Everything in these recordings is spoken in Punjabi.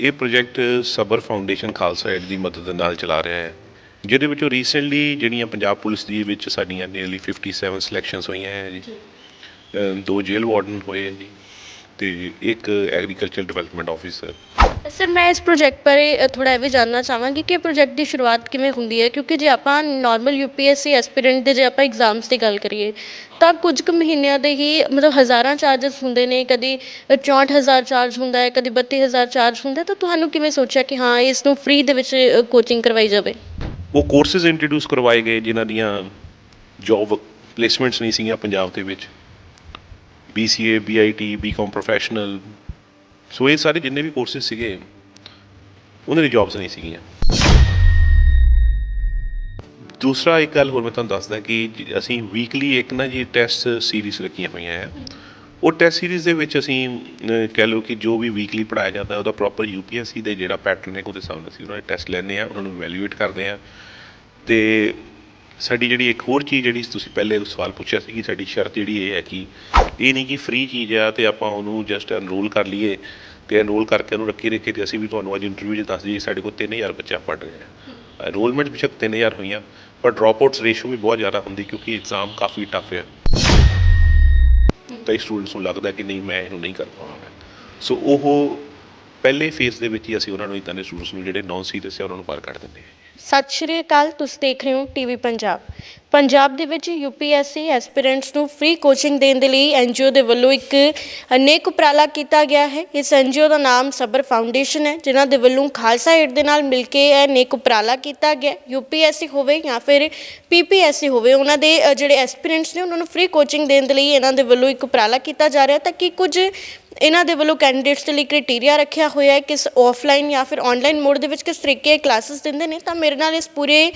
ਇਹ ਪ੍ਰੋਜੈਕਟ ਸਬਰ ਫਾਊਂਡੇਸ਼ਨ ਖਾਲਸਾ ਏਡ ਦੀ ਮਦਦ ਨਾਲ ਚਲਾ ਰਿਹਾ ਹੈ, ਜਿਹਦੇ ਵਿੱਚੋਂ ਰੀਸੈਂਟਲੀ ਜਿਹੜੀਆਂ ਪੰਜਾਬ ਪੁਲਿਸ ਦੀ ਵਿੱਚ ਸਾਡੀਆਂ ਨੀਅਰਲੀ 57 ਸਿਲੈਕਸ਼ਨਸ ਹੋਈਆਂ ਹੈ ਜੀ। ਦੋ ਜੇਲ੍ਹ ਵਾਰਡਨ ਹੋਏ ਹੈ ਜੀ, ਤੇ ਇੱਕ ਐਗਰੀਕਲਚਰ ਡਿਵੈਲਪਮੈਂਟ ਆਫੀਸਰ ਸਰ, ਮੈਂ ਇਸ ਪ੍ਰੋਜੈਕਟ ਬਾਰੇ ਥੋੜ੍ਹਾ ਇਹ ਵੀ ਜਾਣਨਾ ਚਾਹਵਾਂਗੀ ਕਿ ਇਹ ਪ੍ਰੋਜੈਕਟ ਦੀ ਸ਼ੁਰੂਆਤ ਕਿਵੇਂ ਹੁੰਦੀ ਹੈ, ਕਿਉਂਕਿ ਜੇ ਆਪਾਂ normal U P normal C aspirant ਦੇ ਜੇ ਆਪਾਂ ਐਗਜ਼ਾਮਸ ਦੀ ਗੱਲ ਕਰੀਏ, ਤਾਂ ਕੁਝ ਕੁ ਮਹੀਨਿਆਂ ਦੇ ਹੀ ਮਤਲਬ ਹਜ਼ਾਰਾਂ ਚਾਰजेस ਹੁੰਦੇ ਨੇ, ਕਦੀ 64000 ਚਾਰਜ ਹੁੰਦਾ ਹੈ, ਕਦੀ 32000 ਚਾਰਜ ਹੁੰਦਾ ਤਾਂ ਤੁਹਾਨੂੰ ਕਿਵੇਂ ਸੋਚਿਆ ਕਿ ਹਾਂ, ਇਸ ਨੂੰ ਫ੍ਰੀ ਦੇ ਵਿੱਚ ਕੋਚਿੰਗ ਕਰਵਾਈ ਜਾਵੇ? ਉਹ ਕੋਰਸਸ ਇੰਟਰੋਡਿਊਸ ਕਰਵਾਏ ਗਏ, ਜਿਨ੍ਹਾਂ ਦੀਆਂ ਜੌਬ ਪਲੇਸਮੈਂਟਸ ਨਹੀਂ ਸੀਗੀਆਂ ਪੰਜਾਬ ਦੇ ਵਿੱਚ। BCA BIT BCom professional so ਇਹ ਸਾਰੇ ਜਿੰਨੇ ਵੀ ਕੋਰਸਿਸ ਸੀਗੇ, ਉਹਨਾਂ ਦੀ ਜੌਬਸ ਨਹੀਂ ਸੀਗੀਆਂ। ਦੂਸਰਾ ਇੱਕ ਗੱਲ ਹੋਰ ਮੈਂ ਤੁਹਾਨੂੰ ਦੱਸਦਾ ਕਿ ਅਸੀਂ ਵੀਕਲੀ ਇੱਕ ਨਾ ਜੀ ਟੈਸਟ ਸੀਰੀਜ਼ ਰੱਖੀਆਂ ਹੋਈਆਂ ਹੈ ਉਹ ਟੈਸਟ ਸੀਰੀਜ਼ ਦੇ ਵਿੱਚ ਅਸੀਂ ਕਹਿ ਲਓ ਕਿ ਜੋ ਵੀ ਵੀਕਲੀ ਪੜਾਇਆ ਜਾਂਦਾ, ਉਹਦਾ ਪ੍ਰੋਪਰ ਯੂਪੀਐਸਸੀ ਦੇ ਜਿਹੜਾ ਪੈਟਰਨ ਹੈ, ਉਹਦੇ ਸਾਹਮਣੇ ਅਸੀਂ ਉਹਨਾਂ ਦੇ ਟੈਸਟ ਲੈਂਦੇ ਆ ਉਹਨਾਂ ਨੂੰ ਵੈਲਿਊਏਟ ਕਰਦੇ ਆ ਤੇ ਸਾਡੀ ਜਿਹੜੀ ਇੱਕ ਹੋਰ ਚੀਜ਼ ਜਿਹੜੀ ਤੁਸੀਂ ਪਹਿਲੇ ਸਵਾਲ ਪੁੱਛਿਆ ਸੀ ਕਿ ਸਾਡੀ ਸ਼ਰਤ ਜਿਹੜੀ ਇਹ ਹੈ ਕਿ ਇਹ ਨਹੀਂ ਕਿ ਫ੍ਰੀ ਚੀਜ਼ ਆ ਤੇ ਆਪਾਂ ਉਹਨੂੰ ਜਸਟ ਐਨਰੋਲ ਕਰ ਲਈਏ ਤੇ ਐਨਰੋਲ ਕਰਕੇ ਉਹਨੂੰ ਰੱਖੀ ਰੱਖੇ ਤੇ ਅਸੀਂ ਵੀ ਤੁਹਾਨੂੰ ਅੱਜ ਇੰਟਰਵਿਊ 'ਚ ਦੱਸ ਦਈਏ ਸਾਡੇ ਕੋਲ 3000 ਬੱਚਾ ਪੜ੍ਹ ਰਿਹਾ ਐਨਰੋਲਮੈਂਟ ਬੇਸ਼ੱਕ 3000 ਹੋਈਆਂ, ਪਰ ਡ੍ਰੌਪ ਆਊਟਸ ਰੇਸ਼ੋ ਵੀ ਬਹੁਤ ਜ਼ਿਆਦਾ ਹੁੰਦੀ ਕਿਉਂਕਿ ਐਗਜ਼ਾਮ ਕਾਫੀ ਟਫ ਹੈ। ਕਈ ਸਟੂਡੈਂਟਸ ਨੂੰ ਲੱਗਦਾ ਕਿ ਨਹੀਂ, ਮੈਂ ਇਹਨੂੰ ਨਹੀਂ ਕਰ ਪਾਵਾਂਗਾ। ਸੋ ਉਹ ਪਹਿਲੇ ਫੇਜ਼ ਦੇ ਵਿੱਚ ਹੀ ਅਸੀਂ ਉਹਨਾਂ ਨੂੰ ਇਦਾਂ ਦੇ ਸਟੂਡੈਂਟਸ ਨੂੰ ਜਿਹੜੇ ਨੌਨ ਸੀਰੀਅਸ ਹੈ ਉਹਨਾਂ ਨੂੰ ਪਾਰ ਕੱਢ ਦਿੰਦੇ ਹਾਂ ਸਤਿ ਸ਼੍ਰੀ ਅਕਾਲ ਤੁਸੀਂ ਦੇਖ ਰਹੇ ਹੋ ਟੀਵੀ ਪੰਜਾਬ। ਪੰਜਾਬ ਦੇ ਵਿੱਚ ਯੂਪੀਐਸਸੀ ਐਸਪੀਰੈਂਟਸ ਨੂੰ ਫ੍ਰੀ ਕੋਚਿੰਗ ਦੇਣ ਦੇ ਲਈ ਐਨਜੀਓ ਦੇ ਵੱਲੋਂ ਇੱਕ ਅਨੇਕ ਉਪਰਾਲਾ ਕੀਤਾ ਗਿਆ ਹੈ। ਇਸ ਐਨਜੀਓ ਦਾ ਨਾਮ ਸਬਰ ਫਾਊਂਡੇਸ਼ਨ ਹੈ ਜਿਨ੍ਹਾਂ ਦੇ ਵੱਲੋਂ ਖਾਲਸਾ ਏਡ ਦੇ ਨਾਲ ਮਿਲ ਕੇ ਇਹ ਅਨੇਕ ਉਪਰਾਲਾ ਕੀਤਾ ਗਿਆ। ਯੂਪੀਐਸਸੀ ਹੋਵੇ ਜਾਂ ਫਿਰ ਪੀਪੀਐਸਸੀ ਹੋਵੇ ਉਹਨਾਂ ਦੇ ਅ, ਜਿਹੜੇ ਐਸਪੀਰੈਂਟਸ ਨੇ ਉਹਨਾਂ ਨੂੰ ਫ੍ਰੀ ਕੋਚਿੰਗ ਦੇਣ ਦੇ ਲਈ ਇਹਨਾਂ ਦੇ ਵੱਲੋਂ ਇੱਕ ਉਪਰਾਲਾ ਕੀਤਾ ਜਾ ਰਿਹਾ ਤਾਂ ਕਿ ਕੁਝ ਇਹਨਾਂ ਦੇ ਵੱਲੋਂ ਕੈਂਡੀਡੇਟਸ ਦੇ ਲਈ ਕ੍ਰਾਈਟੇਰੀਆ ਰੱਖਿਆ ਹੋਇਆ ਹੈ ਕਿਸ ਆਫਲਾਈਨ ਜਾਂ ਫਿਰ ਆਨਲਾਈਨ ਮੋਡ ਦੇ ਵਿੱਚ ਕਿਸ ਤਰੀਕੇ ਕਲਾਸਿਸ ਦਿੰਦੇ ਨੇ। ਤਾਂ ਮੇਰੇ ਨਾਲ ਇਸ ਪੂਰੇ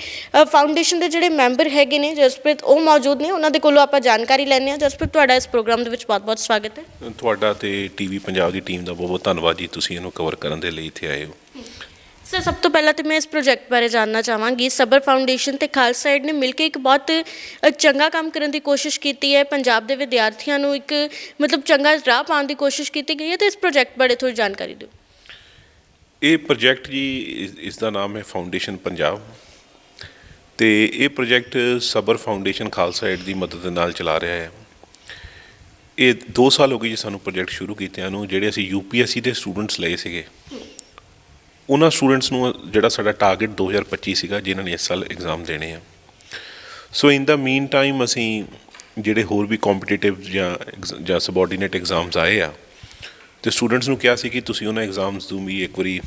ਫਾਊਂਡੇਸ਼ਨ ਦੇ ਜਿਹੜੇ ਮੈਂਬਰ ਹੈਗੇ ਨੇ, ਜਸਪ੍ਰੀਤ, ਉਹ ਮੌਜੂਦ ਨੇ। ਉਹਨਾਂ ਦੇ ਕੋਲੋਂ ਆਪਾਂ ਜਾਣਕਾਰੀ ਲੈਣੇ ਆ ਜਸਪ੍ਰੀਤ, ਤੁਹਾਡਾ ਇਸ ਪ੍ਰੋਗਰਾਮ ਦੇ ਵਿੱਚ ਬਹੁਤ-ਬਹੁਤ ਸਵਾਗਤ ਹੈ। ਤੁਹਾਡਾ ਤੇ ਟੀਵੀ ਪੰਜਾਬ ਦੀ ਟੀਮ ਦਾ ਬਹੁਤ ਬਹੁਤ ਧੰਨਵਾਦ ਜੀ। ਤੁਸੀਂ ਇਹਨੂੰ ਕਵਰ ਕਰਨ ਦੇ ਲਈ ਇੱਥੇ ਆਏ ਹੋ। ਸਰ ਸਭ ਤੋਂ ਪਹਿਲਾਂ ਤੇ ਮੈਂ ਇਸ ਪ੍ਰੋਜੈਕਟ ਬਾਰੇ ਜਾਣਨਾ ਚਾਹਾਂਗੀ। ਸਬਰ ਫਾਊਂਡੇਸ਼ਨ ਤੇ ਖਾਲਸਾ ਏਡ ਨੇ ਮਿਲ ਕੇ ਇੱਕ ਬਹੁਤ ਅ, ਚੰਗਾ ਕੰਮ ਕਰਨ ਦੀ ਕੋਸ਼ਿਸ਼ ਕੀਤੀ ਹੈ। ਪੰਜਾਬ ਦੇ ਵਿਦਿਆਰਥੀਆਂ ਨੂੰ ਇੱਕ ਮਤਲਬ ਚੰਗਾ ਰਾਹ ਪਾਉਣ ਦੀ ਕੋਸ਼ਿਸ਼ ਕੀਤੀ ਗਈ ਹੈ ਤੇ ਇਸ ਪ੍ਰੋਜੈਕਟ ਬਾਰੇ ਥੋੜੀ ਜਾਣਕਾਰੀ ਦਿਓ। ਇਹ ਪ੍ਰੋਜੈਕਟ ਜੀ ਇਸ- ਇਸ ਦਾ ਨਾਮ ਹੈ ਫਾਊਂਡੇਸ਼ਨ ਪੰਜਾਬ ਤੇ ਇਹ ਪ੍ਰੋਜੈਕਟ ਸਬਰ ਫਾਊਂਡੇਸ਼ਨ ਖਾਲਸਾ ਏਡ ਦੀ ਮਦਦ ਦੇ ਨਾਲ ਚਲਾ ਰਿਹਾ ਹੈ। ਇਹ 2 ਸਾਲ ਹੋ ਗਏ ਜੀ ਸਾਨੂੰ ਪ੍ਰੋਜੈਕਟ ਸ਼ੁਰੂ ਕੀਤਿਆਂ ਨੂੰ ਜਿਹੜੇ ਅਸੀਂ ਯੂਪੀਐਸਸੀ ਦੇ ਸਟੂਡੈਂਟਸ ਲਏ ਸੀਗੇ। ਉਹਨਾਂ ਸਟੂਡੈਂਟਸ ਨੂੰ ਜਿਹੜਾ ਸਾਡਾ ਟਾਰਗੇਟ 2025 ਸੀਗਾ ਜਿਨ੍ਹਾਂ ਨੇ ਇਸ ਸਾਲ ਐਗਜ਼ਾਮ ਦੇਣੇ ਆ। ਸੋ ਇਨ ਦਾ ਮੀਨ ਟਾਈਮ ਅਸੀਂ ਜਿਹੜੇ ਹੋਰ ਵੀ ਕੰਪੀਟੀਟਿਵ ਜਾਂ ਜਾਂ ਸਬਆਰਡੀਨੇਟ ਐਗਜ਼ਾਮਸ ਆਏ ਆ ਤੇ ਸਟੂਡੈਂਟਸ ਨੂੰ ਕਿਹਾ ਸੀ ਕਿ ਤੁਸੀਂ ਉਹਨਾਂ ਐਗਜ਼ਾਮਸ ਨੂੰ ਵੀ ਇੱਕ ਵਾਰੀ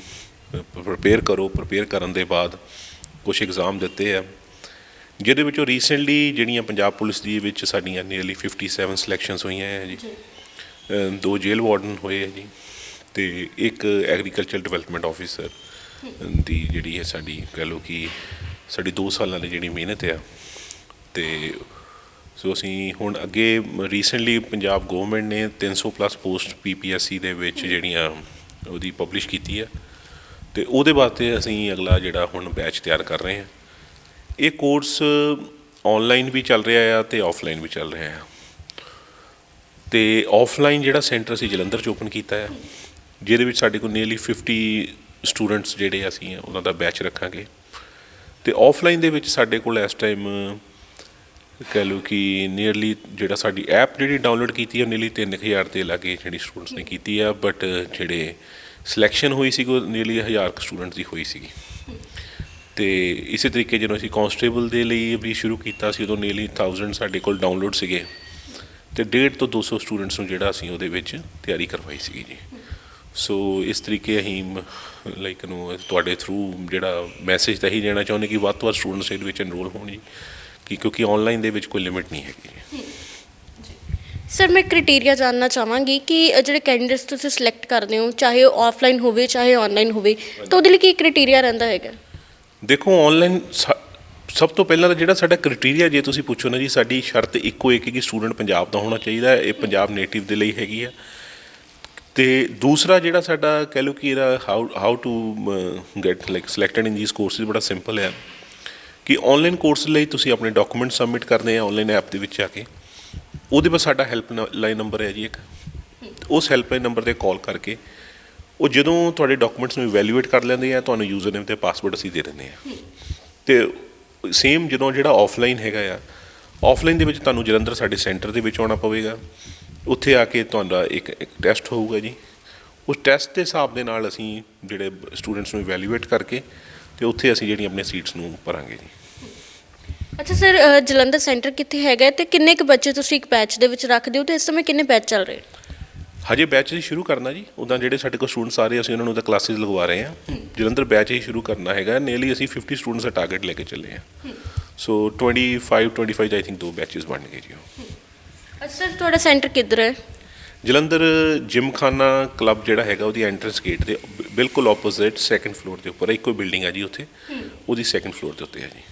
ਪ੍ਰਪੇਅਰ ਕਰੋ। ਪ੍ਰਪੇਅਰ ਕਰਨ ਦੇ ਬਾਅਦ ਕੁਝ ਐਗਜ਼ਾਮ ਦਿੱਤੇ ਆ। ਜਿਹਦੇ ਵਿੱਚੋਂ ਰੀਸੈਂਟਲੀ ਜਿਹੜੀਆਂ ਪੰਜਾਬ ਪੁਲਿਸ ਦੀ ਵਿੱਚ ਸਾਡੀਆਂ ਨੀਅਰਲੀ 57 ਸਿਲੈਕਸ਼ਨਸ ਹੋਈਆਂ ਹੈ ਜੀ। ਦੋ ਜੇਲ੍ਹ ਵਾਰਡਨ ਹੋਏ ਹੈ ਜੀ। ਤੇ ਇੱਕ ਐਗਰੀਕਲਚਰ ਡਿਵੈਲਪਮੈਂਟ ਆਫੀਸਰ ਦੀ ਜਿਹੜੀ ਹੈ ਸਾਡੀ ਕਹਿ ਲਓ ਕਿ ਸਾਡੀ 2 ਸਾਲਾਂ ਦੀ ਜਿਹੜੀ ਮਿਹਨਤ ਆ, ਤੇ ਸੋ ਅਸੀਂ ਹੁਣ ਅੱਗੇ ਰੀਸੈਂਟਲੀ ਪੰਜਾਬ ਗਵਰਨਮੈਂਟ ਨੇ 300 ਪਲੱਸ ਪੋਸਟ ਪੀਪੀਐਸਸੀ ਦੇ ਵਿੱਚ ਜਿਹੜੀਆਂ ਉਹਦੀ ਪਬਲਿਸ਼ ਕੀਤੀ ਹੈ ਤੇ ਉਹਦੇ ਵਾਸਤੇ ਅਸੀਂ ਅਗਲਾ ਜਿਹੜਾ ਹੁਣ ਬੈਚ ਤਿਆਰ ਕਰ ਰਹੇ ਹਾਂ। ਇਹ ਕੋਰਸ ਆਨਲਾਈਨ ਵੀ ਚੱਲ ਰਿਹਾ ਆ ਤੇ ਆਫਲਾਈਨ ਵੀ ਚੱਲ ਰਿਹਾ ਆ। ਤੇ ਆਫਲਾਈਨ ਜਿਹੜਾ ਸੈਂਟਰ ਅਸੀਂ ਜਲੰਧਰ 'ਚ ਓਪਨ ਕੀਤਾ ਆ ਜਿਹਦੇ ਵਿੱਚ ਸਾਡੇ ਕੋਲ ਨੀਅਰਲੀ 50 ਸਟੂਡੈਂਟਸ ਜਿਹੜੇ ਅਸੀਂ ਉਹਨਾਂ ਦਾ ਬੈਚ ਰੱਖਾਂਗੇ। ਤੇ ਆਫਲਾਈਨ ਦੇ ਵਿੱਚ ਸਾਡੇ ਕੋਲ ਇਸ ਟਾਈਮ ਕਹਿ ਲਓ ਕਿ ਨੀਅਰਲੀ ਜਿਹੜਾ ਸਾਡੀ ਐਪ ਜਿਹੜੀ ਡਾਊਨਲੋਡ ਕੀਤੀ ਹੈ ਨੀਅਰਲੀ 3000 'ਤੇ ਲਾਗੇ ਜਿਹੜੀ ਸਟੂਡੈਂਟਸ ਨੇ ਕੀਤੀ ਆ ਬਟ ਜਿਹੜੇ ਸਿਲੈਕਸ਼ਨ ਹੋਈ ਸੀ ਉਹ ਨੀਅਰਲੀ 1000 ਸਟੂਡੈਂਟਸ ਦੀ ਹੋਈ ਸੀਗੀ। ਤੇ ਇਸੇ ਤਰੀਕੇ ਜਦੋਂ ਅਸੀਂ ਕਨਸਟੇਬਲ ਦੇ ਲਈ ਵੀ ਸ਼ੁਰੂ ਕੀਤਾ ਸੀ, ਉਦੋਂ ਨੀਅਰਲੀ 1000 ਸਾਡੇ ਕੋਲ ਡਾਊਨਲੋਡ ਸੀਗੇ। ਤੇ 1.5 ਤੋਂ 200 ਸਟੂਡੈਂਟਸ ਨੂੰ ਜਿਹੜਾ ਅਸੀਂ ਉਹਦੇ ਵਿੱਚ ਤਿਆਰੀ ਕਰਵਾਈ ਸੀਗੀ ਜੀ। ਸੋ ਇਸ ਤਰੀਕੇ ਅਸੀਂ ਲਾਈਕ ਨੂੰ ਤੁਹਾਡੇ ਥਰੂ ਜਿਹੜਾ ਮੈਸੇਜ ਤਾਂ ਹੀ ਦੇਣਾ ਚਾਹੁੰਦੇ ਕਿ ਵੱਧ ਤੋਂ ਵੱਧ ਸਟੂਡੈਂਟਸ ਇਹਦੇ ਵਿੱਚ ਐਨਰੋਲ ਹੋਣ ਜੀ ਕਿ ਕਿਉਂਕਿ ਆਨਲਾਈਨ ਦੇ ਵਿੱਚ ਕੋਈ ਲਿਮਿਟ ਨਹੀਂ ਹੈਗੀ ਜੀ। ਸਰ ਮੈਂ ਕ੍ਰਾਈਟੇਰੀਆ ਜਾਨਣਾ ਚਾਹਾਂਗੀ ਕਿ ਜਿਹੜੇ ਕੈਂਡੀਡੇਟਸ ਤੁਸੀਂ ਸਿਲੈਕਟ ਕਰਦੇ ਹੋ ਚਾਹੇ ਉਹ ਆਫਲਾਈਨ ਹੋਵੇ ਚਾਹੇ ਆਨਲਾਈਨ ਹੋਵੇ ਤਾਂ ਉਹਦੇ ਲਈ ਕੀ ਕ੍ਰਾਈਟੇਰੀਆ ਰਹਿੰਦਾ ਹੈਗਾ? ਦੇਖੋ ਆਨਲਾਈਨ ਸਭ ਤੋਂ ਪਹਿਲਾਂ ਤਾਂ ਜਿਹੜਾ ਸਾਡਾ ਕ੍ਰਾਈਟੇਰੀਆ ਜੇ ਤੁਸੀਂ ਪੁੱਛੋ ਨਾ ਜੀ ਸਾਡੀ ਸ਼ਰਤ ਇੱਕੋ ਇੱਕ ਹੈ ਕਿ ਸਟੂਡੈਂਟ ਪੰਜਾਬ ਦਾ ਹੋਣਾ ਚਾਹੀਦਾ ਹੈ ਇਹ ਪੰਜਾਬ ਨੇਟਿਵ ਦੇ ਲਈ ਹੈਗੀ ਆ ਤੇ ਦੂਸਰਾ ਜਿਹੜਾ ਸਾਡਾ ਕਹਿ ਲਓ ਕਿ ਇਹਦਾ how how to get like selected in these courses ਬੜਾ ਸਿੰਪਲ ਹੈ ਕਿ ਆਨਲਾਈਨ ਕੋਰਸ ਲਈ ਤੁਸੀਂ ਆਪਣੇ ਡਾਕੂਮੈਂਟ ਸਬਮਿਟ ਕਰਨੇ ਆ ਆਨਲਾਈਨ ਐਪ ਦੇ ਵਿੱਚ ਆ ਕੇ। ਉਹਦੇ ਪਰ ਸਾਡਾ ਹੈਲਪ ਲਾਈਨ ਨੰਬਰ ਹੈ ਜੀ ਇੱਕ। ਉਸ ਹੈਲਪਲਾਈਨ ਨੰਬਰ ਤੇ ਕਾਲ ਕਰਕੇ ਉਹ ਜਦੋਂ ਤੁਹਾਡੇ ਡਾਕੂਮੈਂਟਸ ਨੂੰ ਇਵੈਲੂਏਟ ਕਰ ਲੈਂਦੇ ਆ, ਤੁਹਾਨੂੰ ਯੂਜ਼ਰ ਨੇਮ ਤੇ ਪਾਸਵਰਡ ਅਸੀਂ ਦੇ ਦਿੰਦੇ ਆ। ਤੇ ਸੇਮ ਜਦੋਂ ਜਿਹੜਾ ਆਫਲਾਈਨ ਹੈਗਾ ਆ ਆਫਲਾਈਨ ਦੇ ਵਿੱਚ ਤੁਹਾਨੂੰ ਜਲੰਧਰ ਸਾਡੇ ਸੈਂਟਰ ਦੇ ਵਿੱਚ ਆਉਣਾ ਪਵੇਗਾ। ਉੱਥੇ ਆ ਕੇ ਤੁਹਾਡਾ ਇੱਕ ਇੱਕ ਟੈਸਟ ਹੋਊਗਾ ਜੀ। ਉਸ ਟੈਸਟ ਦੇ ਹਿਸਾਬ ਦੇ ਨਾਲ ਅਸੀਂ ਜਿਹੜੇ ਸਟੂਡੈਂਟਸ ਨੂੰ ਇਵੈਲੂਏਟ ਕਰਕੇ ਤੇ ਉੱਥੇ ਅਸੀਂ ਜਿਹੜੀਆਂ ਆਪਣੀਆਂ ਸੀਟਸ ਨੂੰ ਭਰਾਂਗੇ ਜੀ। ਅੱਛਾ ਸਰ ਜਲੰਧਰ ਸੈਂਟਰ ਕਿੱਥੇ ਹੈਗਾ ਤੇ ਕਿੰਨੇ ਕੁ ਬੱਚੇ ਤੁਸੀਂ ਇੱਕ ਬੈਚ ਦੇ ਵਿੱਚ ਰੱਖਦੇ ਹੋ ਤੇ ਇਸ ਸਮੇਂ ਕਿੰਨੇ ਬੈਚ ਚੱਲ ਰਹੇ ਹਜੇ ਬੈਚ ਹੀ ਸ਼ੁਰੂ ਕਰਨਾ ਜੀ। ਉਦਾਂ ਜਿਹੜੇ ਸਾਡੇ ਕੋਲ ਸਟੂਡੈਂਟਸ ਆ ਰਹੇ ਅਸੀਂ ਉਹਨਾਂ ਨੂੰ ਤਾਂ ਕਲਾਸਿਸ ਲਗਵਾ ਰਹੇ ਹਾਂ ਜਲੰਧਰ ਬੈਚ ਹੀ ਸ਼ੁਰੂ ਕਰਨਾ ਹੈਗਾ। ਨੀਅਰਲੀ ਅਸੀਂ 50 ਸਟੂਡੈਂਟਸ ਦਾ ਟਾਰਗੇਟ ਲੈ ਕੇ ਚੱਲੇ ਹਾਂ। ਸੋ 25 25 ਆਈ ਥਿੰਕ ਦੋ ਬੈਚਸ ਬਣ ਗਏ ਜੀ ਸਰ ਤੁਹਾਡਾ ਸੈਂਟਰ ਕਿੱਧਰ ਹੈ? ਜਲੰਧਰ ਜਿਮਖਾਨਾ ਕਲੱਬ ਜਿਹੜਾ ਹੈਗਾ ਉਹਦੀ ਐਂਟਰੈਂਸ ਗੇਟ ਦੇ ਬਿਲਕੁਲ ਆਪੋਜ਼ਿਟ ਸੈਕੰਡ ਫਲੋਰ ਦੇ ਉੱਪਰ। ਇੱਕੋ ਬਿਲਡਿੰਗ ਹੈ ਜੀ ਉੱਥੇ। ਉਹਦੀ ਸੈਕੰਡ ਫਲੋਰ ਦੇ ਉੱਤੇ ਹੈ ਜੀ।